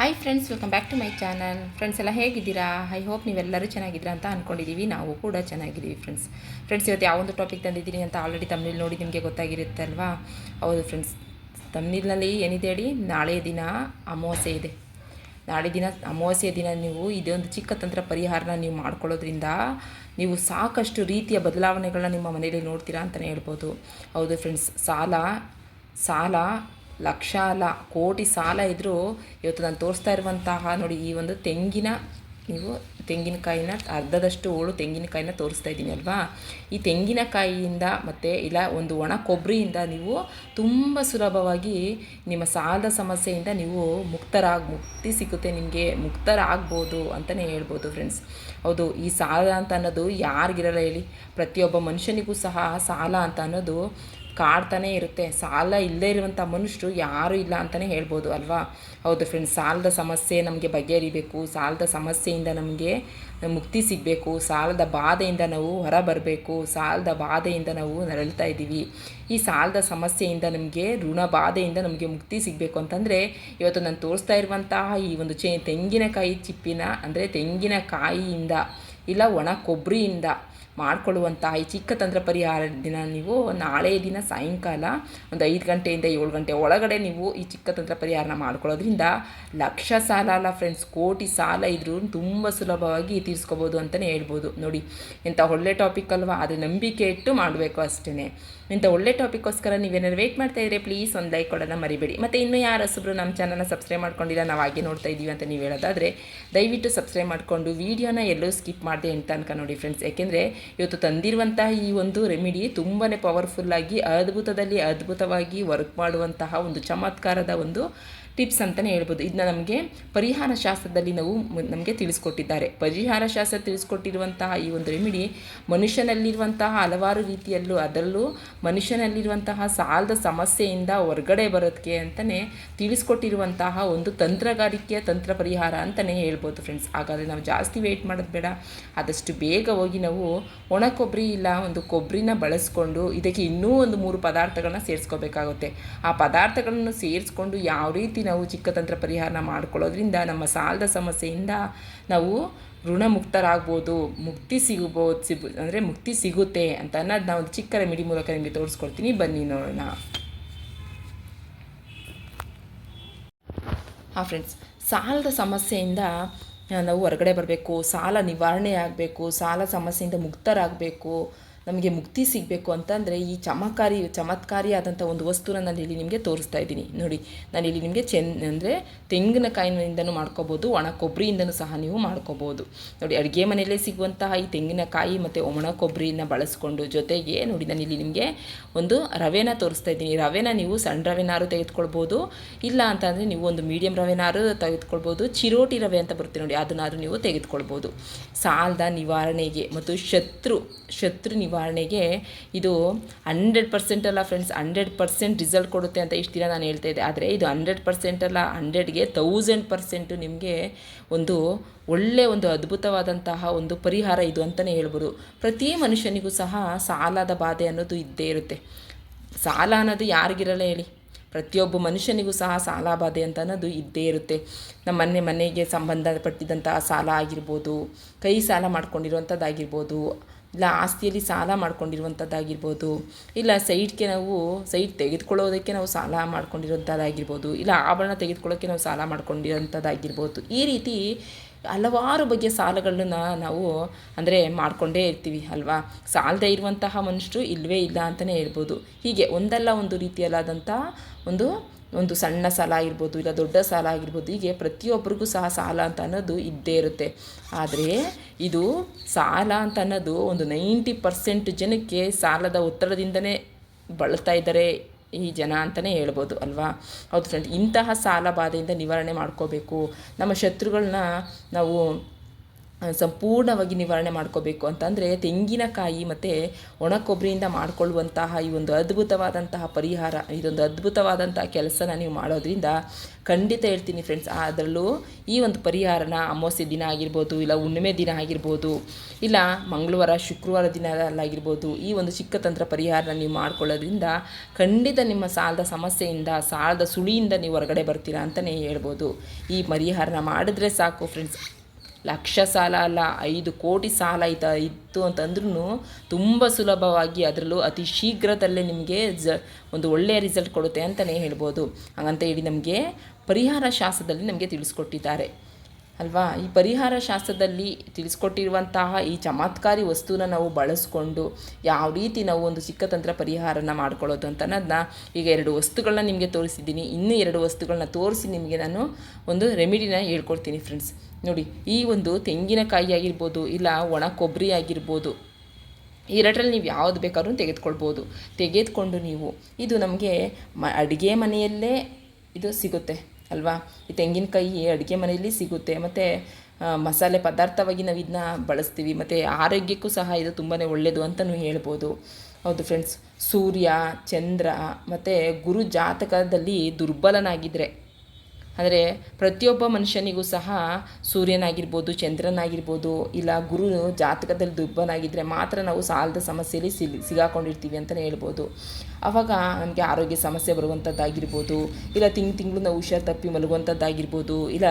Hi friends welcome back to my channel friends ಎಲ್ಲ ಹೇಗಿದ್ದೀರಾ? I hope ನೀವೆಲ್ಲರೂ ಚೆನ್ನಾಗಿದ್ದೀರಾ ಅಂತ ಅಂದ್ಕೊಂಡಿದ್ದೀವಿ ನಾವು ಕೂಡ ಚೆನ್ನಾಗಿದ್ದೀವಿ ಫ್ರೆಂಡ್ಸ್ ಫ್ರೆಂಡ್ಸ್ ಇವತ್ತು ಯಾವೊಂದು ಟಾಪಿಕ್ ತಂದಿದ್ದೀನಿ ಅಂತ ಆಲ್ರೆಡಿ ತಮಿಳ್ ನೋಡಿ ನಿಮಗೆ ಗೊತ್ತಾಗಿರುತ್ತೆ ಅಲ್ವಾ? ಹೌದು ಫ್ರೆಂಡ್ಸ್ ತಮಿಳ್ನಲ್ಲಿ ಏನಿದೆ ಹೇಳಿ? ನಾಳೆ ದಿನ ಅಮಾವಾಸ್ಯೆ ಇದೆ. ನಾಳೆ ದಿನ ಅಮಾವಾಸ್ಯೆ ದಿನ ನೀವು ಇದೊಂದು ಚಿಕ್ಕ ತಂತ್ರ ಪರಿಹಾರನ ನೀವು ಮಾಡ್ಕೊಳ್ಳೋದ್ರಿಂದ ನೀವು ಸಾಕಷ್ಟು ರೀತಿಯ ಬದಲಾವಣೆಗಳನ್ನ ನಿಮ್ಮ ಮನೆಯಲ್ಲಿ ನೋಡ್ತೀರಾ ಅಂತಲೇ ಹೇಳ್ಬೋದು. ಹೌದು ಫ್ರೆಂಡ್ಸ್ ಸಾಲ ಸಾಲ ಲಕ್ಷ ಅಲ್ಲ ಕೋಟಿ ಸಾಲ ಇದ್ದರೂ ಇವತ್ತು ನಾನು ತೋರಿಸ್ತಾ ಇರುವಂತಹ ನೋಡಿ ಈ ಒಂದು ತೆಂಗಿನ ನೀವು ತೆಂಗಿನಕಾಯಿನ ಅರ್ಧದಷ್ಟು ಹೋಳು ತೆಂಗಿನಕಾಯಿನ ತೋರಿಸ್ತಾ ಇದ್ದೀನಿ ಅಲ್ವಾ? ಈ ತೆಂಗಿನಕಾಯಿಯಿಂದ ಮತ್ತು ಇಲ್ಲ ಒಂದು ಒಣ ಕೊಬ್ಬರಿಯಿಂದ ನೀವು ತುಂಬ ಸುಲಭವಾಗಿ ನಿಮ್ಮ ಸಾಲದ ಸಮಸ್ಯೆಯಿಂದ ನೀವು ಮುಕ್ತರಾಗಿ ಮುಕ್ತಿ ಸಿಗುತ್ತೆ, ನಿಮಗೆ ಮುಕ್ತರಾಗ್ಬೋದು ಅಂತಲೇ ಹೇಳ್ಬೋದು ಫ್ರೆಂಡ್ಸ್ ಹೌದು, ಈ ಸಾಲ ಅಂತ ಅನ್ನೋದು ಯಾರಿಗಿರಲ್ಲ ಹೇಳಿ. ಪ್ರತಿಯೊಬ್ಬ ಮನುಷ್ಯನಿಗೂ ಸಹ ಸಾಲ ಅಂತ ಅನ್ನೋದು ಕಾಡ್ತಾನೇ ಇರುತ್ತೆ. ಸಾಲ ಇಲ್ಲದೇ ಇರುವಂಥ ಮನುಷ್ಯರು ಯಾರೂ ಇಲ್ಲ ಅಂತಲೇ ಹೇಳ್ಬೋದು ಅಲ್ವಾ? ಹೌದು ಫ್ರೆಂಡ್ಸ್ ಸಾಲದ ಸಮಸ್ಯೆ ನಮಗೆ ಬಗೆಹರಿಬೇಕು. ಸಾಲದ ಸಮಸ್ಯೆಯಿಂದ ನಮಗೆ ಮುಕ್ತಿ ಸಿಗಬೇಕು. ಸಾಲದ ಬಾಧೆಯಿಂದ ನಾವು ಹೊರ ಬರಬೇಕು ಸಾಲದ ಬಾಧೆಯಿಂದ ನಾವು ನರಳ್ತಾ ಇದ್ದೀವಿ. ಈ ಸಾಲದ ಸಮಸ್ಯೆಯಿಂದ ನಮಗೆ, ಋಣ ಬಾಧೆಯಿಂದ ನಮಗೆ ಮುಕ್ತಿ ಸಿಗಬೇಕು ಅಂತಂದರೆ, ಇವತ್ತು ನಾನು ತೋರಿಸ್ತಾ ಇರುವಂತಹ ಈ ಒಂದು ಚೆ ತೆಂಗಿನಕಾಯಿ ಚಿಪ್ಪಿನ ಅಂದರೆ ತೆಂಗಿನಕಾಯಿಯಿಂದ ಇಲ್ಲ ಒಣ ಕೊಬ್ಬರಿಯಿಂದ ಮಾಡಿಕೊಳ್ಳುವಂತಹ ಈ ಚಿಕ್ಕ ತಂತ್ರ ಪರಿಹಾರ ದಿನ ನೀವು ನಾಳೆ ದಿನ ಸಾಯಂಕಾಲ ಒಂದು ಐದು ಗಂಟೆಯಿಂದ ಏಳು ಗಂಟೆ ಒಳಗಡೆ ನೀವು ಈ ಚಿಕ್ಕ ತಂತ್ರ ಪರಿಹಾರನ ಮಾಡ್ಕೊಳ್ಳೋದ್ರಿಂದ ಲಕ್ಷ ಸಾಲ ಅಲ್ಲ ಫ್ರೆಂಡ್ಸ್ ಕೋಟಿ ಸಾಲ ಇದ್ರೂ ತುಂಬ ಸುಲಭವಾಗಿ ತೀರಿಸ್ಕೋಬೋದು ಅಂತಲೇ ಹೇಳ್ಬೋದು. ನೋಡಿ ಇಂಥ ಒಳ್ಳೆ ಟಾಪಿಕ್ ಅಲ್ವಾ? ಅದು ನಂಬಿಕೆ ಇಟ್ಟು ಮಾಡಬೇಕು ಅಷ್ಟೇ ಇಂಥ ಒಳ್ಳೆ ಟಾಪಿಕ್ಕೋಸ್ಕರ ನೀವೇನಾದ್ರು ವೇಟ್ ಮಾಡ್ತಾ ಇದ್ರೆ ಪ್ಲೀಸ್ ಒಂದು ಲೈಕ್ ಕೊಡೋಣ ಮರಿಬೇಡಿ. ಮತ್ತು ಇನ್ನೂ ಯಾರು ಹಸುಬ್ರು ನಮ್ಮ ಚಾನಲ್ನ ಸಬ್ಸ್ಕ್ರೈಬ್ ಮಾಡ್ಕೊಂಡಿಲ್ಲ, ನಾವು ಹಾಗೆ ನೋಡ್ತಾ ಇದ್ದೀವಿ ಅಂತ ನೀವು ಹೇಳೋದಾದರೆ ದಯವಿಟ್ಟು ಸಬ್ಸ್ಕ್ರೈಬ್ ಮಾಡಿಕೊಂಡು ವೀಡಿಯೋನ ಎಲ್ಲೂ ಸ್ಕಿಪ್ ಮಾಡಿದೆ ಅಂತ ತನಕ ನೋಡಿ ಫ್ರೆಂಡ್ಸ್ ಯಾಕೆಂದರೆ ಇವತ್ತು ತಂದಿರುವಂತಹ ಈ ಒಂದು ರೆಮಿಡಿ ತುಂಬಾ ಪವರ್ಫುಲ್ಲಾಗಿ ಅದ್ಭುತದಲ್ಲಿ ಅದ್ಭುತವಾಗಿ ವರ್ಕ್ ಮಾಡುವಂತಹ ಒಂದು ಚಮತ್ಕಾರದ ಒಂದು ಟಿಪ್ಸ್ ಅಂತಲೇ ಹೇಳ್ಬೋದು. ಇದನ್ನ ನಮಗೆ ಪರಿಹಾರ ಶಾಸ್ತ್ರದಲ್ಲಿ ನಾವು ನಮಗೆ ತಿಳಿಸ್ಕೊಟ್ಟಿದ್ದಾರೆ. ಪರಿಹಾರ ಶಾಸ್ತ್ರ ತಿಳಿಸ್ಕೊಟ್ಟಿರುವಂತಹ ಈ ಒಂದು ರೆಮಿಡಿ ಮನುಷ್ಯನಲ್ಲಿರುವಂತಹ ಹಲವಾರು ರೀತಿಯಲ್ಲೂ ಅದರಲ್ಲೂ ಮನುಷ್ಯನಲ್ಲಿರುವಂತಹ ಸಾಲದ ಸಮಸ್ಯೆಯಿಂದ ಹೊರಗಡೆ ಬರೋದಕ್ಕೆ ಅಂತಲೇ ತಿಳಿಸ್ಕೊಟ್ಟಿರುವಂತಹ ಒಂದು ತಂತ್ರಗಾರಿಕೆಯ ತಂತ್ರ ಪರಿಹಾರ ಅಂತಲೇ ಹೇಳ್ಬೋದು ಫ್ರೆಂಡ್ಸ್ ಹಾಗಾದರೆ ನಾವು ಜಾಸ್ತಿ ವೆಯ್ಟ್ ಮಾಡೋದು ಬೇಡ. ಆದಷ್ಟು ಬೇಗ ಹೋಗಿ ನಾವು ಒಣ ಕೊಬ್ಬರಿ ಇಲ್ಲ ಒಂದು ಕೊಬ್ಬರಿನ ಬಳಸ್ಕೊಂಡು ಇದಕ್ಕೆ ಇನ್ನೂ ಒಂದು ಮೂರು ಪದಾರ್ಥಗಳನ್ನ ಸೇರಿಸ್ಕೋಬೇಕಾಗುತ್ತೆ. ಆ ಪದಾರ್ಥಗಳನ್ನು ಸೇರಿಸ್ಕೊಂಡು ಯಾವ ರೀತಿ ನಾವು ಚಿಕ್ಕ ತಂತ್ರ ಪರಿಹಾರನ ಮಾಡ್ಕೊಳ್ಳೋದ್ರಿಂದ ನಮ್ಮ ಸಾಲದ ಸಮಸ್ಯೆಯಿಂದ ನಾವು ಋಣಮುಕ್ತರಾಗ್ಬೋದು, ಮುಕ್ತಿ ಸಿಗಬಹುದು, ಸಿಗ, ಅಂದರೆ ಮುಕ್ತಿ ಸಿಗುತ್ತೆ ಅಂತ ಅನ್ನೋದು ನಾವು ಚಿಕ್ಕ ರೆಮಿಡಿ ಮೂಲಕ ನಿಮಗೆ ತೋರಿಸ್ಕೊಡ್ತೀನಿ. ಬನ್ನಿ ನೋಡೋಣ. ಹಾಂ ಫ್ರೆಂಡ್ಸ್, ಸಾಲದ ಸಮಸ್ಯೆಯಿಂದ ನಾವು ಹೊರಗಡೆ ಬರಬೇಕು, ಸಾಲ ನಿವಾರಣೆ ಆಗಬೇಕು, ಸಾಲ ಸಮಸ್ಯೆಯಿಂದ ಮುಕ್ತರಾಗಬೇಕು ನಮಗೆ ಮುಕ್ತಿ ಸಿಗಬೇಕು ಅಂತಂದರೆ ಈ ಚಮಕಾರಿ ಚಮತ್ಕಾರಿಯಾದಂಥ ಒಂದು ವಸ್ತುನ ನಾನು ಇಲ್ಲಿ ನಿಮಗೆ ತೋರಿಸ್ತಾ ಇದ್ದೀನಿ. ನೋಡಿ ನಾನು ಇಲ್ಲಿ ನಿಮಗೆ ಚೆನ್ ಅಂದರೆ ತೆಂಗಿನಕಾಯಿಯಿಂದನೂ ಮಾಡ್ಕೋಬೋದು ಒಣ ಕೊಬ್ಬರಿಯಿಂದನೂ ಸಹ ನೀವು ಮಾಡ್ಕೋಬೋದು. ನೋಡಿ, ಅಡುಗೆ ಮನೆಯಲ್ಲೇ ಸಿಗುವಂತಹ ಈ ತೆಂಗಿನಕಾಯಿ ಮತ್ತು ಒಣ ಕೊಬ್ಬರಿಯನ್ನು ಬಳಸ್ಕೊಂಡು ಜೊತೆಗೆ ನೋಡಿ ನಾನು ಇಲ್ಲಿ ನಿಮಗೆ ಒಂದು ರವೆನ ತೋರಿಸ್ತಾ ಇದ್ದೀನಿ. ರವೆನ ನೀವು ಸಣ್ಣ ರವೆನಾರು ತೆಗೆದುಕೊಳ್ಬೋದು, ಇಲ್ಲ ಅಂತಂದರೆ ನೀವು ಒಂದು ಮೀಡಿಯಂ ರವೆನಾರು ತೆಗೆದುಕೊಳ್ಬೋದು, ಚಿರೋಟಿ ರವೆ ಅಂತ ಬರುತ್ತೆ ನೋಡಿ, ಅದನ್ನಾದರೂ ನೀವು ತೆಗೆದುಕೊಳ್ಬೋದು. ಸಾಲದ ನಿವಾರಣೆಗೆ ಮತ್ತು ಶತ್ರು ಶತ್ರು ನಿವಾರಣೆಗೆ ಇದು ಹಂಡ್ರೆಡ್ ಪರ್ಸೆಂಟ್ ಅಲ್ಲ ಫ್ರೆಂಡ್ಸ್ ಹಂಡ್ರೆಡ್ ಪರ್ಸೆಂಟ್ ರಿಸಲ್ಟ್ ಕೊಡುತ್ತೆ ಅಂತ ಇಷ್ಟು ದಿನ ನಾನು ಹೇಳ್ತಾ ಇದ್ದೆ. ಆದರೆ ಇದು ಹಂಡ್ರೆಡ್ ಪರ್ಸೆಂಟ್ ಅಲ್ಲ ಹಂಡ್ರೆಡ್ಗೆ ತೌಸಂಡ್ ಪರ್ಸೆಂಟು ನಿಮಗೆ ಒಂದು ಒಳ್ಳೆಯ ಒಂದು ಅದ್ಭುತವಾದಂತಹ ಒಂದು ಪರಿಹಾರ ಇದು ಅಂತಲೇ ಹೇಳ್ಬೋದು. ಪ್ರತಿ ಮನುಷ್ಯನಿಗೂ ಸಹ ಸಾಲದ ಬಾಧೆ ಅನ್ನೋದು ಇದ್ದೇ ಇರುತ್ತೆ. ಸಾಲ ಅನ್ನೋದು ಯಾರಿಗಿರಲ್ಲ ಹೇಳಿ. ಪ್ರತಿಯೊಬ್ಬ ಮನುಷ್ಯನಿಗೂ ಸಹ ಸಾಲ ಬಾಧೆ ಅಂತ ಅನ್ನೋದು ಇದ್ದೇ ಇರುತ್ತೆ. ನಮ್ಮ ಮನೆ ಮನೆಗೆ ಸಂಬಂಧಪಟ್ಟಿದ್ದಂತಹ ಸಾಲ ಆಗಿರ್ಬೋದು, ಕೈ ಸಾಲ ಮಾಡ್ಕೊಂಡಿರುವಂಥದ್ದಾಗಿರ್ಬೋದು ಇಲ್ಲ, ಆಸ್ತಿಯಲ್ಲಿ ಸಾಲ ಮಾಡ್ಕೊಂಡಿರುವಂಥದ್ದಾಗಿರ್ಬೋದು ಇಲ್ಲ ಸೈಟ್ಗೆ ನಾವು, ಸೈಟ್ ತೆಗೆದುಕೊಳ್ಳೋದಕ್ಕೆ ನಾವು ಸಾಲ ಮಾಡ್ಕೊಂಡಿರೋಂಥದ್ದಾಗಿರ್ಬೋದು ಇಲ್ಲ ಆಭರಣ ತೆಗೆದುಕೊಳ್ಳೋಕ್ಕೆ ನಾವು ಸಾಲ ಮಾಡ್ಕೊಂಡಿರೋಂಥದ್ದಾಗಿರ್ಬೋದು ಈ ರೀತಿ ಹಲವಾರು ಬಗೆಯ ಸಾಲಗಳನ್ನ ನಾವು ಅಂದರೆ ಮಾಡಿಕೊಂಡೇ ಇರ್ತೀವಿ ಅಲ್ವಾ? ಸಾಲದೇ ಇರುವಂತಹ ಮನುಷ್ಯರು ಇಲ್ಲವೇ ಇಲ್ಲ ಅಂತಲೇ ಹೇಳ್ಬೋದು. ಹೀಗೆ ಒಂದಲ್ಲ ಒಂದು ರೀತಿಯಲ್ಲಾದಂಥ ಒಂದು ಒಂದು ಸಣ್ಣ ಸಾಲ ಆಗಿರ್ಬೋದು, ಇಲ್ಲ ದೊಡ್ಡ ಸಾಲ ಆಗಿರ್ಬೋದು, ಹೀಗೆ ಪ್ರತಿಯೊಬ್ಬರಿಗೂ ಸಹ ಸಾಲ ಅಂತ ಅನ್ನೋದು ಇದ್ದೇ ಇರುತ್ತೆ. ಆದರೆ ಇದು ಸಾಲ ಅಂತ ಅನ್ನೋದು ಒಂದು ನೈಂಟಿ ಪರ್ಸೆಂಟ್ ಜನಕ್ಕೆ ಸಾಲದ ಒತ್ತಡದಿಂದನೇ ಬಳಲ್ತಾ ಇದ್ದಾರೆ ಈ ಜನ ಅಂತಲೇ ಹೇಳ್ಬೋದು, ಅಲ್ವಾ? ಹೌದು ಫ್ರೆಂಡ್ ಇಂತಹ ಸಾಲ ಬಾಧೆಯಿಂದ ನಿವಾರಣೆ ಮಾಡ್ಕೋಬೇಕು. ನಮ್ಮ ಶತ್ರುಗಳನ್ನ ನಾವು ಸಂಪೂರ್ಣವಾಗಿ ನಿವಾರಣೆ ಮಾಡ್ಕೋಬೇಕು ಅಂತಂದರೆ ತೆಂಗಿನಕಾಯಿ ಮತ್ತು ಒಣ ಕೊಬ್ಬರಿಯಿಂದ ಮಾಡಿಕೊಳ್ಳುವಂತಹ ಈ ಒಂದು ಅದ್ಭುತವಾದಂತಹ ಪರಿಹಾರ, ಇದೊಂದು ಅದ್ಭುತವಾದಂತಹ ಕೆಲಸನ ನೀವು ಮಾಡೋದ್ರಿಂದ ಖಂಡಿತ ಹೇಳ್ತೀನಿ ಫ್ರೆಂಡ್ಸ್ ಅದರಲ್ಲೂ ಈ ಒಂದು ಪರಿಹಾರನ ಅಮಾವಾಸ್ಯೆ ದಿನ ಆಗಿರ್ಬೋದು, ಇಲ್ಲ ಹುಣ್ಣಿಮೆ ದಿನ ಆಗಿರ್ಬೋದು, ಇಲ್ಲ ಮಂಗಳವಾರ, ಶುಕ್ರವಾರ ದಿನದಲ್ಲಾಗಿರ್ಬೋದು ಈ ಒಂದು ಚಿಕ್ಕ ತಂತ್ರ ಪರಿಹಾರನ ನೀವು ಮಾಡ್ಕೊಳ್ಳೋದ್ರಿಂದ ಖಂಡಿತ ನಿಮ್ಮ ಸಾಲದ ಸಮಸ್ಯೆಯಿಂದ, ಸಾಲದ ಸುಳಿಯಿಂದ ನೀವು ಹೊರಗಡೆ ಬರ್ತೀರಾ ಅಂತಲೇ ಹೇಳ್ಬೋದು. ಈ ಪರಿಹಾರನ ಮಾಡಿದ್ರೆ ಸಾಕು ಫ್ರೆಂಡ್ಸ್ ಲಕ್ಷ ಸಾಲ ಅಲ್ಲ, ಐದು ಕೋಟಿ ಸಾಲ ಇತ, ಇತ್ತು ಅಂತಂದ್ರೂ ತುಂಬ ಸುಲಭವಾಗಿ ಅದರಲ್ಲೂ ಅತಿ ಶೀಘ್ರದಲ್ಲೇ ನಿಮಗೆ ಜ, ಒಂದು ಒಳ್ಳೆಯ ರಿಸಲ್ಟ್ ಕೊಡುತ್ತೆ ಅಂತಲೇ ಹೇಳ್ಬೋದು. ಹಾಗಂತ ಹೇಳಿ ನಮಗೆ ಪರಿಹಾರ ಶಾಸ್ತ್ರದಲ್ಲಿ ನಮಗೆ ತಿಳಿಸ್ಕೊಟ್ಟಿದ್ದಾರೆ. ಅಲ್ವಾ? ಈ ಪರಿಹಾರ ಶಾಸ್ತ್ರದಲ್ಲಿ ತಿಳಿಸ್ಕೊಟ್ಟಿರುವಂತಹ ಈ ಚಮತ್ಕಾರಿ ವಸ್ತುನ ನಾವು ಬಳಸ್ಕೊಂಡು ಯಾವ ರೀತಿ ನಾವು ಒಂದು ಚಿಕ್ಕ ತಂತ್ರ ಪರಿಹಾರನ ಮಾಡ್ಕೊಳ್ಳೋದು ಅಂತ ಅನ್ನೋದನ್ನ ಈಗ ಎರಡು ವಸ್ತುಗಳನ್ನ ನಿಮಗೆ ತೋರಿಸಿದ್ದೀನಿ. ಇನ್ನೂ ಎರಡು ವಸ್ತುಗಳನ್ನ ತೋರಿಸಿ ನಿಮಗೆ ನಾನು ಒಂದು ರೆಮಿಡಿನ ಹೇಳ್ಕೊಡ್ತೀನಿ ಫ್ರೆಂಡ್ಸ್ ನೋಡಿ, ಈ ಒಂದು ತೆಂಗಿನಕಾಯಿ ಆಗಿರ್ಬೋದು, ಇಲ್ಲ ಒಣ ಕೊಬ್ಬರಿ ಆಗಿರ್ಬೋದು, ಎರಡರಲ್ಲಿ ನೀವು ಯಾವುದು ಬೇಕಾದ್ರೂ ತೆಗೆದುಕೊಳ್ಬೋದು. ತೆಗೆದುಕೊಂಡು ನೀವು, ಇದು ನಮಗೆ ಮ, ಅಡುಗೆ ಮನೆಯಲ್ಲೇ ಇದು ಸಿಗುತ್ತೆ, ಅಲ್ವಾ? ಈ ತೆಂಗಿನಕಾಯಿ ಅಡುಗೆ ಮನೆಯಲ್ಲಿ ಸಿಗುತ್ತೆ. ಮತ್ತು ಮಸಾಲೆ ಪದಾರ್ಥವಾಗಿ ನಾವು ಇದನ್ನ ಬಳಸ್ತೀವಿ. ಮತ್ತು ಆರೋಗ್ಯಕ್ಕೂ ಸಹ ಇದು ತುಂಬಾ ಒಳ್ಳೆಯದು ಅಂತಲೂ ಹೇಳ್ಬೋದು. ಹೌದು ಫ್ರೆಂಡ್ಸ್ ಸೂರ್ಯ, ಚಂದ್ರ, ಮತ್ತು ಗುರು ಜಾತಕದಲ್ಲಿ ದುರ್ಬಲನಾಗಿದ್ದರೆ ಅಂದರೆ ಪ್ರತಿಯೊಬ್ಬ ಮನುಷ್ಯನಿಗೂ ಸಹ ಸೂರ್ಯನಾಗಿರ್ಬೋದು, ಚಂದ್ರನಾಗಿರ್ಬೋದು, ಇಲ್ಲ ಗುರು ಜಾತಕದಲ್ಲಿ ದುರ್ಬನಾಗಿದ್ದರೆ ಮಾತ್ರ ನಾವು ಸಾಲದ ಸಮಸ್ಯೆಯಲ್ಲಿ ಸಿಲ್, ಸಿಗಾಕೊಂಡಿರ್ತೀವಿ ಅಂತಲೇ ಹೇಳ್ಬೋದು. ಆವಾಗ ನಮಗೆ ಆರೋಗ್ಯ ಸಮಸ್ಯೆ ಬರುವಂಥದ್ದಾಗಿರ್ಬೋದು ಇಲ್ಲ ತಿಂಗ್ ತಿಂಗಳು ನಾವು ಹುಷಾರು ತಪ್ಪಿ ಮಲಗುವಂಥದ್ದಾಗಿರ್ಬೋದು ಇಲ್ಲ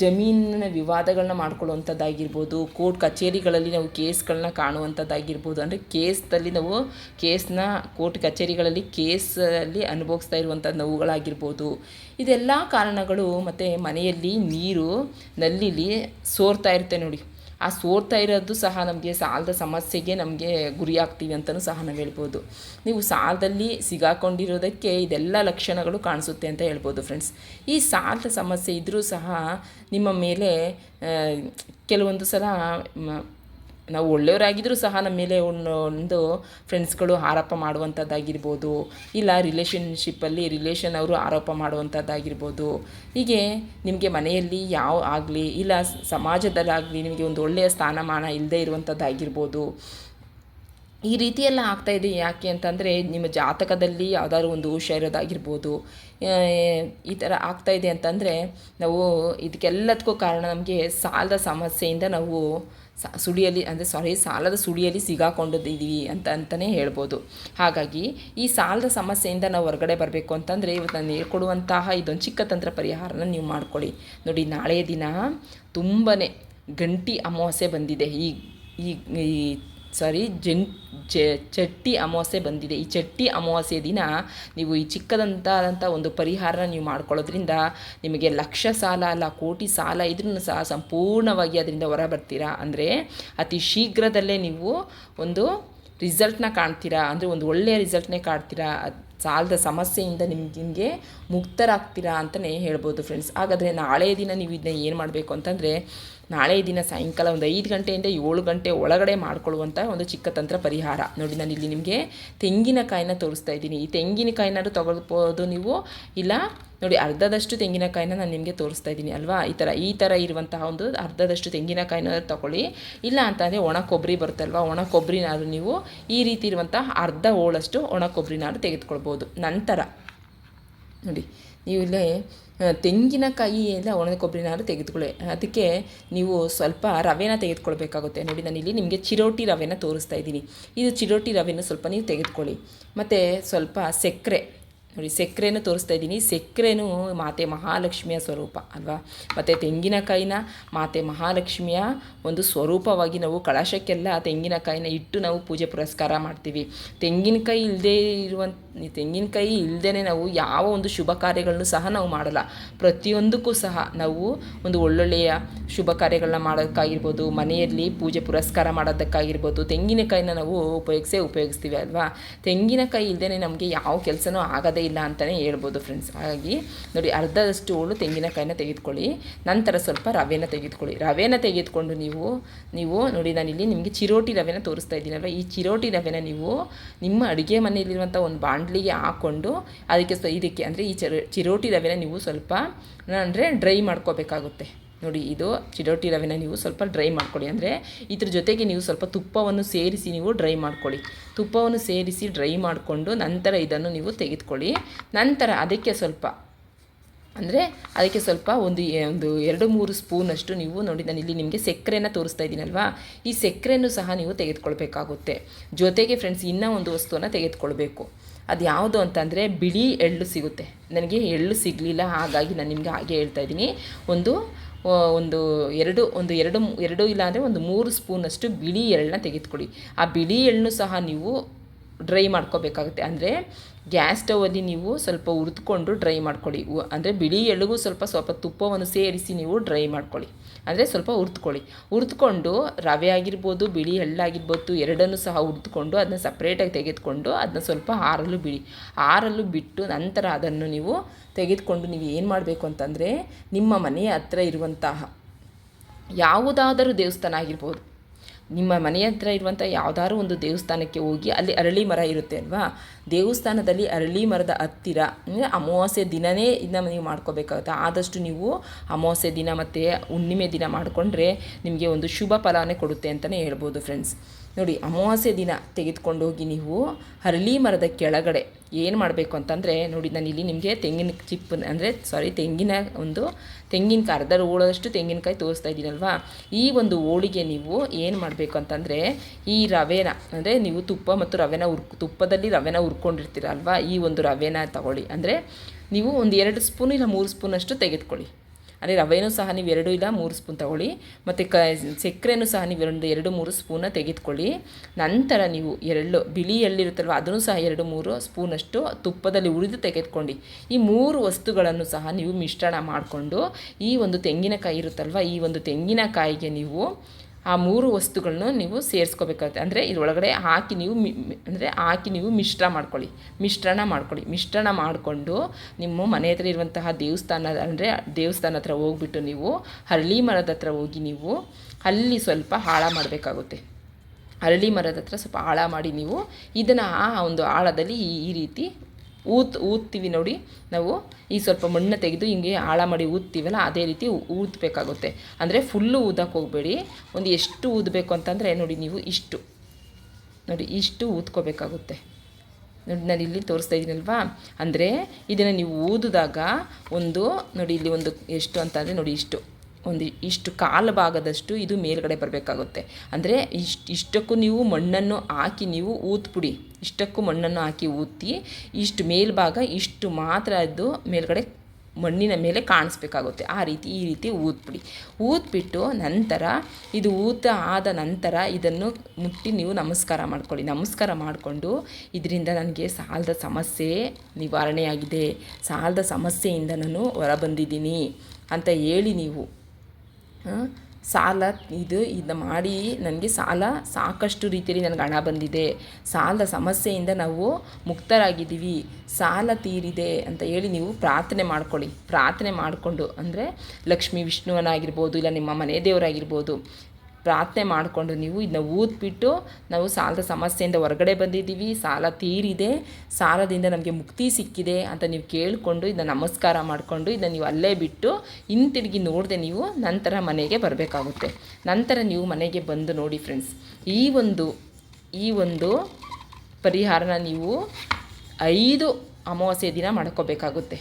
ಜಮೀನಿನ ವಿವಾದಗಳನ್ನ ಮಾಡ್ಕೊಳ್ಳುವಂಥದ್ದಾಗಿರ್ಬೋದು ಕೋರ್ಟ್ ಕಚೇರಿಗಳಲ್ಲಿ ನಾವು ಕೇಸ್ಗಳನ್ನ ಕಾಣುವಂಥದ್ದಾಗಿರ್ಬೋದು ಅಂದರೆ ಕೇಸ್ದಲ್ಲಿ ನಾವು ಕೇಸ್ನ ಕೋರ್ಟ್ ಕಚೇರಿಗಳಲ್ಲಿ ಕೇಸಲ್ಲಿ ಅನುಭವಿಸ್ತಾ ಇರುವಂಥ ನೋವುಗಳಾಗಿರ್ಬೋದು. ಇದೆಲ್ಲ ಕಾರಣಗಳು ಮತ್ತು ಮನೆಯಲ್ಲಿ ನೀರು, ನಲ್ಲಿಲಿ ಸೋರ್ತಾ ಇರುತ್ತೆ ನೋಡಿ. ಆ ಸೋರ್ತಾ ಇರೋದು ಸಹ ನಮಗೆ ಸಾಲದ ಸಮಸ್ಯೆಗೆ ನಮಗೆ ಗುರಿ ಆಗ್ತೀವಿ ಅಂತಲೂ ಸಹ ನಾವು ಹೇಳ್ಬೋದು. ನೀವು ಸಾಲದಲ್ಲಿ ಸಿಗಾಕೊಂಡಿರೋದಕ್ಕೆ ಇದೆಲ್ಲ ಲಕ್ಷಣಗಳು ಕಾಣಿಸುತ್ತೆ ಅಂತ ಹೇಳ್ಬೋದು ಫ್ರೆಂಡ್ಸ್ ಈ ಸಾಲದ ಸಮಸ್ಯೆ ಇದ್ದರೂ ಸಹ ನಿಮ್ಮ ಮೇಲೆ ಕೆಲವೊಂದು ಸಲ ನಾವು ಒಳ್ಳೆಯವರಾಗಿದ್ದರೂ ಸಹ ನಮ್ಮ ಮೇಲೆ ಒಂದು ಫ್ರೆಂಡ್ಸ್ಗಳು ಆರೋಪ ಮಾಡುವಂಥದ್ದಾಗಿರ್ಬೋದು. ಇಲ್ಲ ರಿಲೇಷನ್ಶಿಪ್ಪಲ್ಲಿ ರಿಲೇಷನ್ ಅವರು ಆರೋಪ ಮಾಡುವಂಥದ್ದಾಗಿರ್ಬೋದು. ಹೀಗೆ ನಿಮಗೆ ಮನೆಯಲ್ಲಿ ಯಾವ ಆಗಲಿ, ಇಲ್ಲ ಸಮಾಜದಲ್ಲಾಗಲಿ ನಿಮಗೆ ಒಂದು ಒಳ್ಳೆಯ ಸ್ಥಾನಮಾನ ಇಲ್ಲದೆ ಇರುವಂಥದ್ದಾಗಿರ್ಬೋದು. ಈ ರೀತಿಯೆಲ್ಲ ಆಗ್ತಾಯಿದೆ ಯಾಕೆ ಅಂತಂದರೆ ನಿಮ್ಮ ಜಾತಕದಲ್ಲಿ ಯಾವುದಾದ್ರು ಒಂದು ಹುಷಾರದಾಗಿರ್ಬೋದು ಈ ಥರ ಆಗ್ತಾಯಿದೆ ಅಂತಂದರೆ ನಾವು ಇದಕ್ಕೆಲ್ಲದಕ್ಕೂ ಕಾರಣ ನಮಗೆ ಸಾಲದ ಸಮಸ್ಯೆಯಿಂದ ನಾವು ಸುಳಿಯಲ್ಲಿ, ಅಂದರೆ ಸಾರಿ ಸಾಲದ ಸುಳಿಯಲ್ಲಿ ಸಿಗಾಕೊಂಡಿದ್ದೀವಿ ಅಂತ ಅಂತಲೇ ಹೇಳ್ಬೋದು. ಹಾಗಾಗಿ ಈ ಸಾಲದ ಸಮಸ್ಯೆಯಿಂದ ನಾವು ಹೊರಗಡೆ ಬರಬೇಕು ಅಂತಂದರೆ ಇವತ್ತು ನಾನು ಹೇಳ್ಕೊಡುವಂತಹ ಇದೊಂದು ಚಿಕ್ಕ ತಂತ್ರ ಪರಿಹಾರನ ನೀವು ಮಾಡ್ಕೊಳ್ಳಿ. ನೋಡಿ ನಾಳೆಯ ದಿನ ತುಂಬಾ ಗಂಟಿ ಅಮಾವಾಸ್ಯೆ ಬಂದಿದೆ. ಈ ಈ ಸಾರಿ, ಜನ್ ಚಟ್ಟಿ ಅಮಾವಾಸ್ಯೆ ಬಂದಿದೆ. ಈ ಚಟ್ಟಿ ಅಮಾವಾಸ್ಯೆ ದಿನ ನೀವು ಈ ಚಿಕ್ಕದಂತಾದಂಥ ಒಂದು ಪರಿಹಾರನ ನೀವು ಮಾಡ್ಕೊಳ್ಳೋದ್ರಿಂದ ನಿಮಗೆ ಲಕ್ಷ ಸಾಲ ಅಲ್ಲ, ಕೋಟಿ ಸಾಲ ಇದ್ರೂ ಸಹ ಸಂಪೂರ್ಣವಾಗಿ ಅದರಿಂದ ಹೊರ ಬರ್ತೀರಾ? ಅಂದರೆ ಅತಿ ಶೀಘ್ರದಲ್ಲೇ ನೀವು ಒಂದು ರಿಸಲ್ಟ್ನ ಕಾಣ್ತೀರಾ? ಅಂದರೆ ಒಂದು ಒಳ್ಳೆಯ ರಿಸಲ್ಟ್ನೇ ಕಾಣ್ತೀರಾ? ಸಾಲದ ಸಮಸ್ಯೆಯಿಂದ ನಿಮ್ಗೆ ನಿಮಗೆ ಮುಕ್ತರಾಗ್ತೀರಾ ಅಂತಲೇ ಹೇಳ್ಬೋದು ಫ್ರೆಂಡ್ಸ್ ಹಾಗಾದರೆ ನಾಳೆ ದಿನ ನೀವು ಇದನ್ನ ಏನು ಮಾಡಬೇಕು ಅಂತಂದರೆ ನಾಳೆ ದಿನ ಸಾಯಂಕಾಲ ಒಂದು ಐದು ಗಂಟೆಯಿಂದ ಏಳು ಗಂಟೆ ಒಳಗಡೆ ಮಾಡ್ಕೊಳ್ಳುವಂಥ ಒಂದು ಚಿಕ್ಕ ತಂತ್ರ ಪರಿಹಾರ. ನೋಡಿ ನಾನು ಇಲ್ಲಿ ನಿಮಗೆ ತೆಂಗಿನಕಾಯಿನ ತೋರಿಸ್ತಾ ಇದ್ದೀನಿ. ಈ ತೆಂಗಿನಕಾಯಿನಾದ್ರು ತೊಗೊಳ್ಬೋದು ನೀವು. ಇಲ್ಲ ನೋಡಿ, ಅರ್ಧದಷ್ಟು ತೆಂಗಿನಕಾಯಿನ ನಾನು ನಿಮಗೆ ತೋರಿಸ್ತಾ ಇದ್ದೀನಿ ಅಲ್ವಾ? ಈ ಥರ ಈ ಥರ ಇರುವಂತಹ ಒಂದು ಅರ್ಧದಷ್ಟು ತೆಂಗಿನಕಾಯಿನ ತಗೊಳ್ಳಿ. ಇಲ್ಲ ಅಂತಂದರೆ ಒಣ ಕೊಬ್ಬರಿ ಬರುತ್ತಲ್ವ ಒಣ ಕೊಬ್ಬರಿನಾರು ನೀವು ಈ ರೀತಿ ಇರುವಂತಹ ಅರ್ಧ ಹೋಳಷ್ಟು ಒಣ ಕೊಬ್ಬರಿನಾರು ತೆಗೆದುಕೊಳ್ಬೋದು. ನಂತರ, ನೋಡಿ, ನೀವು ಇಲ್ಲೇ ತೆಂಗಿನಕಾಯಿ ಎಲ್ಲ ಒಣ ಕೊಬ್ಬರಿನಾರು ತೆಗೆದುಕೊಳ್ಳಿ. ಅದಕ್ಕೆ ನೀವು ಸ್ವಲ್ಪ ರವೆನ ತೆಗೆದುಕೊಳ್ಬೇಕಾಗುತ್ತೆ. ನೋಡಿ, ನಾನು ಇಲ್ಲಿ ನಿಮಗೆ ಚಿರೋಟಿ ರವೆನ ತೋರಿಸ್ತಾ ಇದ್ದೀನಿ. ಇದು ಚಿರೋಟಿ ರವೆನ ಸ್ವಲ್ಪ ನೀವು ತೆಗೆದುಕೊಳ್ಳಿ. ಮತ್ತು ಸ್ವಲ್ಪ ಸಕ್ಕರೆ. ನೋಡಿ ಸಕ್ಕರೆನೂ ತೋರಿಸ್ತಾ ಇದ್ದೀನಿ. ಸಕ್ಕರೆನೂ ಮಾತೆ ಮಹಾಲಕ್ಷ್ಮಿಯ ಸ್ವರೂಪ ಅಲ್ವಾ? ಮತ್ತು ತೆಂಗಿನಕಾಯಿನ ಮಾತೆ ಮಹಾಲಕ್ಷ್ಮಿಯ ಒಂದು ಸ್ವರೂಪವಾಗಿ ನಾವು ಕಳಶಕ್ಕೆಲ್ಲ ತೆಂಗಿನಕಾಯಿನ ಇಟ್ಟು ನಾವು ಪೂಜೆ ಪುರಸ್ಕಾರ ಮಾಡ್ತೀವಿ. ತೆಂಗಿನಕಾಯಿ ಇಲ್ಲದೇ ಇರುವಂಥ ತೆಂಗಿನಕಾಯಿ ಇಲ್ಲದೇ ನಾವು ಯಾವ ಒಂದು ಶುಭ ಕಾರ್ಯಗಳನ್ನು ಸಹ ನಾವು ಮಾಡಲ್ಲ. ಪ್ರತಿಯೊಂದಕ್ಕೂ ಸಹ ನಾವು ಒಂದು ಒಳ್ಳೊಳ್ಳೆಯ ಶುಭ ಕಾರ್ಯಗಳನ್ನ ಮಾಡೋದಕ್ಕಾಗಿರ್ಬೋದು ಮನೆಯಲ್ಲಿ ಪೂಜೆ ಪುರಸ್ಕಾರ ಮಾಡೋದಕ್ಕಾಗಿರ್ಬೋದು, ತೆಂಗಿನಕಾಯಿನ ನಾವು ಉಪಯೋಗಿಸೇ ಉಪಯೋಗಿಸ್ತೀವಿ ಅಲ್ವಾ? ತೆಂಗಿನಕಾಯಿ ಇಲ್ಲದೇ ನಮಗೆ ಯಾವ ಕೆಲಸನೂ ಆಗೋದೇ ಇಲ್ಲ ಅಂತಲೇ ಹೇಳ್ಬೋದು ಫ್ರೆಂಡ್ಸ್ ಹಾಗಾಗಿ ನೋಡಿ ಅರ್ಧದಷ್ಟು ಹೋಳು ತೆಂಗಿನಕಾಯಿನ ತೆಗೆದುಕೊಳ್ಳಿ, ನಂತರ ಸ್ವಲ್ಪ ರವೆನ ತೆಗೆದುಕೊಳ್ಳಿ. ರವೆನ ತೆಗೆದುಕೊಂಡು ನೀವು ನೀವು ನೋಡಿ ನಾನಿಲ್ಲಿ ನಿಮಗೆ ಚಿರೋಟಿ ರವೆನ ತೋರಿಸ್ತಾ ಇದ್ದೀನಲ್ವ? ಈ ಚಿರೋಟಿ ರವೆನ ನೀವು ನಿಮ್ಮ ಅಡುಗೆ ಮನೆಯಲ್ಲಿರುವಂಥ ಒಂದು ಬಾಂಡ್ಲಿಗೆ ಹಾಕ್ಕೊಂಡು ಅದಕ್ಕೆ ಇದಕ್ಕೆ ಅಂದರೆ ಈ ಚಿರೋಟಿ ರವೆನ ನೀವು ಸ್ವಲ್ಪ ಅಂದರೆ ಡ್ರೈ ಮಾಡ್ಕೋಬೇಕಾಗುತ್ತೆ. ನೋಡಿ, ಇದು ಚಿರೋಟಿ ರವೆನ ನೀವು ಸ್ವಲ್ಪ ಡ್ರೈ ಮಾಡ್ಕೊಳ್ಳಿ ಅಂದರೆ ಇದ್ರ ಜೊತೆಗೆ ನೀವು ಸ್ವಲ್ಪ ತುಪ್ಪವನ್ನು ಸೇರಿಸಿ ನೀವು ಡ್ರೈ ಮಾಡ್ಕೊಳ್ಳಿ ತುಪ್ಪವನ್ನು ಸೇರಿಸಿ ಡ್ರೈ ಮಾಡಿಕೊಂಡು ನಂತರ ಇದನ್ನು ನೀವು ತೆಗೆದುಕೊಳ್ಳಿ. ನಂತರ ಅದಕ್ಕೆ ಸ್ವಲ್ಪ, ಅಂದರೆ ಅದಕ್ಕೆ ಸ್ವಲ್ಪ ಒಂದು ಒಂದು ಎರಡು, ಮೂರು ಸ್ಪೂನಷ್ಟು ನೀವು ನೋಡಿ, ನಾನು ಇಲ್ಲಿ ನಿಮಗೆ ಸಕ್ಕರೆನ ತೋರಿಸ್ತಾ ಇದ್ದೀನಲ್ವಾ? ಈ ಸಕ್ಕರೆಯನ್ನು ಸಹ ನೀವು ತೆಗೆದುಕೊಳ್ಬೇಕಾಗುತ್ತೆ. ಜೊತೆಗೆ ಫ್ರೆಂಡ್ಸ್ ಇನ್ನೂ ಒಂದು ವಸ್ತುವನ್ನು ತೆಗೆದುಕೊಳ್ಬೇಕು. ಅದು ಯಾವುದು ಅಂತಂದರೆ ಬಿಳಿ ಎಳ್ಳು ಸಿಗುತ್ತೆ. ನನಗೆ ಎಳ್ಳು ಸಿಗಲಿಲ್ಲ, ಹಾಗಾಗಿ ನಾನು ನಿಮಗೆ ಹಾಗೆ ಹೇಳ್ತಾ ಇದ್ದೀನಿ. ಒಂದು ಒಂದು ಎರಡು ಒಂದು ಎರಡು ಎರಡು ಇಲ್ಲ ಅಂದರೆ ಒಂದು ಮೂರು ಸ್ಪೂನಷ್ಟು ಬಿಳಿ ಎಳ್ಳನ್ನ ತೆಗೆದುಕೊಳ್ಳಿ ಆ ಬಿಳಿ ಎಳ್ಳನ್ನು ಸಹ ನೀವು ಡ್ರೈ ಮಾಡ್ಕೋಬೇಕಾಗುತ್ತೆ. ಅಂದರೆ ಗ್ಯಾಸ್ ಸ್ಟವಲ್ಲಿ ನೀವು ಸ್ವಲ್ಪ ಹುರಿದುಕೊಂಡು ಡ್ರೈ ಮಾಡ್ಕೊಳ್ಳಿ. ಅಂದರೆ ಬಿಳಿ ಎಳ್ಳಿಗೂ ಸ್ವಲ್ಪ ಸ್ವಲ್ಪ ತುಪ್ಪವನ್ನು ಸೇರಿಸಿ ನೀವು ಡ್ರೈ ಮಾಡ್ಕೊಳ್ಳಿ. ಅಂದರೆ ಸ್ವಲ್ಪ ಹುರಿದುಕೊಳ್ಳಿ. ಹುರಿದುಕೊಂಡು ರವೆ ಆಗಿರ್ಬೋದು, ಬಿಳಿ ಎಳ್ಳಾಗಿರ್ಬೋದು ಎರಡನ್ನೂ ಸಹ ಹುರಿದುಕೊಂಡು ಅದನ್ನ ಸಪ್ರೇಟಾಗಿ ತೆಗೆದುಕೊಂಡು ಅದನ್ನ ಸ್ವಲ್ಪ ಆರಲು ಬಿಡಿ. ಆರಲು ಬಿಟ್ಟು ನಂತರ ಅದನ್ನು ನೀವು ತೆಗೆದುಕೊಂಡು ನೀವು ಏನು ಮಾಡಬೇಕು ಅಂತಂದರೆ ನಿಮ್ಮ ಮನೆಯ ಹತ್ರ ಇರುವಂತಹ ಯಾವುದಾದರೂ ದೇವಸ್ಥಾನ ಆಗಿರ್ಬೋದು ನಿಮ್ಮ ಮನೆಯ ಹತ್ರ ಇರುವಂಥ ಯಾವುದಾದ್ರು ಒಂದು ದೇವಸ್ಥಾನಕ್ಕೆ ಹೋಗಿ ಅಲ್ಲಿ ಅರಳಿ ಮರ ಇರುತ್ತೆ ಅಲ್ವಾ? ದೇವಸ್ಥಾನದಲ್ಲಿ ಅರಳಿ ಮರದ ಹತ್ತಿರ, ಅಂದರೆ ಅಮಾವಾಸ್ಯೆ ದಿನವೇ ಇದನ್ನ ನೀವು ಮಾಡ್ಕೋಬೇಕಾಗುತ್ತೆ. ಆದಷ್ಟು ನೀವು ಅಮಾವಾಸ್ಯೆ ದಿನ ಮತ್ತು ಹುಣ್ಣಿಮೆ ದಿನ ಮಾಡಿಕೊಂಡ್ರೆ ನಿಮಗೆ ಒಂದು ಶುಭ ಫಲವನ್ನೇ ಕೊಡುತ್ತೆ ಅಂತಲೇ ಹೇಳ್ಬೋದು ಫ್ರೆಂಡ್ಸ್ ನೋಡಿ, ಅಮಾವಾಸ್ಯೆ ದಿನ ತೆಗೆದುಕೊಂಡು ಹೋಗಿ ನೀವು ಹರಳಿ ಮರದ ಕೆಳಗಡೆ ಏನು ಮಾಡಬೇಕು ಅಂತಂದರೆ, ನೋಡಿ, ನಾನು ಇಲ್ಲಿ ನಿಮಗೆ ತೆಂಗಿನ ಚಿಪ್ಪು, ಅಂದರೆ ಸಾರಿ ತೆಂಗಿನ ಒಂದು ತೆಂಗಿನಕಾಯಿ ಅರ್ಧ ಓಳದಷ್ಟು ತೆಂಗಿನಕಾಯಿ ತೋರಿಸ್ತಾ ಇದ್ದೀನಲ್ವಾ? ಈ ಒಂದು ಹೋಳಿಗೆ ನೀವು ಏನು ಮಾಡಬೇಕು ಅಂತಂದರೆ, ಈ ರವೆನ, ಅಂದರೆ, ನೀವು ತುಪ್ಪ ಮತ್ತು ರವೆನ ಹುರ್, ತುಪ್ಪದಲ್ಲಿ ರವೆನ ಹುರ್ಕೊಂಡಿರ್ತೀರಲ್ವಾ, ಈ ಒಂದು ರವೆನ ತಗೊಳ್ಳಿ. ಅಂದರೆ, ನೀವು ಒಂದು ಎರಡು ಸ್ಪೂನ್ ಇಲ್ಲ ಮೂರು ಸ್ಪೂನಷ್ಟು ತೆಗೆದುಕೊಳ್ಳಿ. ಅದೇ ರವೆಯೂ ಸಹ ನೀವು ಎರಡು ಇಲ್ಲ, ಮೂರು ಸ್ಪೂನ್ ತಗೊಳ್ಳಿ. ಮತ್ತು ಕ, ಸಕ್ಕರೆನೂ ಸಹ ನೀವು ಎರಡು ಎರಡು, ಮೂರು ಸ್ಪೂನ ತೆಗೆದುಕೊಳ್ಳಿ. ನಂತರ ನೀವು ಎರಡು ಬಿಳಿ ಎಳ್ಳಿರುತ್ತಲ್ವ ಅದನ್ನು ಸಹ ಎರಡು, ಮೂರು ಸ್ಪೂನಷ್ಟು ತುಪ್ಪದಲ್ಲಿ ಉಳಿದು ತೆಗೆದುಕೊಂಡು ಈ ಮೂರು ವಸ್ತುಗಳನ್ನು ಸಹ ನೀವು ಮಿಶ್ರಣ ಮಾಡಿಕೊಂಡು ಈ ಒಂದು ತೆಂಗಿನಕಾಯಿ ಇರುತ್ತಲ್ವ, ಈ ಒಂದು ತೆಂಗಿನಕಾಯಿಗೆ ನೀವು ಆ ಮೂರು ವಸ್ತುಗಳನ್ನು ನೀವು ಸೇರಿಸ್ಕೋಬೇಕಾಗುತ್ತೆ. ಅಂದರೆ ಇದರೊಳಗಡೆ ಹಾಕಿ ನೀವು ಮಿ ಅಂದರೆ ಹಾಕಿ ನೀವು ಮಿಶ್ರ ಮಾಡ್ಕೊಳ್ಳಿ. ಮಿಶ್ರಣ ಮಾಡ್ಕೊಳ್ಳಿ. ಮಿಶ್ರಣ ಮಾಡಿಕೊಂಡು ನಿಮ್ಮ ಮನೆ ಹತ್ರ ಇರುವಂತಹ ದೇವಸ್ಥಾನ, ಅಂದರೆ ದೇವಸ್ಥಾನ ಹತ್ರ ಹೋಗ್ಬಿಟ್ಟು ನೀವು ಹರಳಿ ಮರದ ಹತ್ರ ಹೋಗಿ ನೀವು ಅಲ್ಲಿ ಸ್ವಲ್ಪ ಹಾಳ ಮಾಡಬೇಕಾಗುತ್ತೆ. ಅರಳಿ ಮರದ ಹತ್ರ ಸ್ವಲ್ಪ ಆಳ ಮಾಡಿ ನೀವು ಇದನ್ನು ಆ ಒಂದು ಆಳದಲ್ಲಿ ಈ ರೀತಿ ಊತ್, ಊದ್ತೀವಿ ನೋಡಿ. ನಾವು ಈ ಸ್ವಲ್ಪ ಮಣ್ಣು ತೆಗೆದು ಹಿಂಗೆ ಆಳ ಮಾಡಿ ಊದ್ತೀವಲ್ಲ, ಅದೇ ರೀತಿ ಊದಬೇಕಾಗುತ್ತೆ. ಅಂದರೆ ಫುಲ್ಲು ಊದಕ್ಕೆ ಹೋಗಬೇಡಿ. ಒಂದು ಎಷ್ಟು ಊದಬೇಕು ಅಂತಂದರೆ ನೋಡಿ ನೀವು ಇಷ್ಟು. ನೋಡಿ, ಇಷ್ಟು ಊದ್ಕೋಬೇಕಾಗುತ್ತೆ. ನೋಡಿ, ನಾನು ಇಲ್ಲಿ ತೋರಿಸ್ತಾ ಇದ್ದೀನಲ್ವಾ ಅಂದರೆ ಇದನ್ನು ನೀವು ಊದಿದಾಗ ಒಂದು, ನೋಡಿ ಇಲ್ಲಿ ಒಂದು ಎಷ್ಟು ಅಂತಂದರೆ ನೋಡಿ ಇಷ್ಟು. ಒಂದು ಇಷ್ಟು ಕಾಲು ಭಾಗದಷ್ಟು ಇದು ಮೇಲ್ಗಡೆ ಬರಬೇಕಾಗುತ್ತೆ. ಅಂದರೆ ಇಷ್ಟು, ಇಷ್ಟಕ್ಕೂ ನೀವು ಮಣ್ಣನ್ನು ಹಾಕಿ ನೀವು ಊತ್ಪುಡಿ ಇಷ್ಟಕ್ಕೂ ಮಣ್ಣನ್ನು ಹಾಕಿ ಊತಿ ಇಷ್ಟು ಮೇಲ್ಭಾಗ ಇಷ್ಟು ಮಾತ್ರ ಅದು ಮೇಲ್ಗಡೆ ಮಣ್ಣಿನ ಮೇಲೆ ಕಾಣಿಸ್ಬೇಕಾಗುತ್ತೆ. ಆ ರೀತಿ, ಈ ರೀತಿ ಊದ್ಬಿಡಿ. ಊದ್ಬಿಟ್ಟು ನಂತರ ಇದು ಊತ ಆದ ನಂತರ ಇದನ್ನು ಮುಟ್ಟಿ ನೀವು ನಮಸ್ಕಾರ ಮಾಡ್ಕೊಳ್ಳಿ. ನಮಸ್ಕಾರ ಮಾಡಿಕೊಂಡು ಇದರಿಂದ ನನಗೆ ಸಾಲದ ಸಮಸ್ಯೆ ನಿವಾರಣೆಯಾಗಿದೆ. ಸಾಲದ ಸಮಸ್ಯೆಯಿಂದ ನಾನು ಹೊರಬಂದಿದ್ದೀನಿ ಅಂತ ಹೇಳಿ ನೀವು ಸಾಲ, ಇದು ಇದನ್ನ ಮಾಡಿ ನನಗೆ ಸಾಲ ಸಾಕಷ್ಟು ರೀತಿಯಲ್ಲಿ ನನಗೆ ಹಣ ಬಂದಿದೆ. ಸಾಲದ ಸಮಸ್ಯೆಯಿಂದ ನಾವು ಮುಕ್ತರಾಗಿದ್ದೀವಿ. ಸಾಲ ತೀರಿದೆ ಅಂತ ಹೇಳಿ ನೀವು ಪ್ರಾರ್ಥನೆ ಮಾಡ್ಕೊಳ್ಳಿ. ಪ್ರಾರ್ಥನೆ ಮಾಡಿಕೊಂಡು ಅಂದರೆ ಲಕ್ಷ್ಮೀ ವಿಷ್ಣುವನಾಗಿರ್ಬೋದು, ಇಲ್ಲ ನಿಮ್ಮ ಮನೆ ದೇವರಾಗಿರ್ಬೋದು ಪ್ರಾರ್ಥನೆ ಮಾಡಿಕೊಂಡು ನೀವು ಇದನ್ನ ಊದ್ಬಿಟ್ಟು ನಾವು ಸಾಲದ ಸಮಸ್ಯೆಯಿಂದ ಹೊರಗಡೆ ಬಂದಿದ್ದೀವಿ. ಸಾಲ ತೀರಿದೆ. ಸಾಲದಿಂದ ನಮಗೆ ಮುಕ್ತಿ ಸಿಕ್ಕಿದೆ ಅಂತ ನೀವು ಕೇಳಿಕೊಂಡು ಇದನ್ನ ನಮಸ್ಕಾರ ಮಾಡಿಕೊಂಡು ಇದನ್ನ ನೀವು ಅಲ್ಲೇ ಬಿಟ್ಟು ಹಿಂತಿರುಗಿ ನೋಡದೆ ನೀವು ನಂತರ ಮನೆಗೆ ಬರಬೇಕಾಗುತ್ತೆ. ನಂತರ ನೀವು ಮನೆಗೆ ಬಂದು ನೋಡಿ ಫ್ರೆಂಡ್ಸ್, ಈ ಒಂದು ಈ ಒಂದು ಪರಿಹಾರನ ನೀವು ಐದು ಅಮಾವಾಸ್ಯೆ ದಿನ ಮಾಡ್ಕೋಬೇಕಾಗುತ್ತೆ.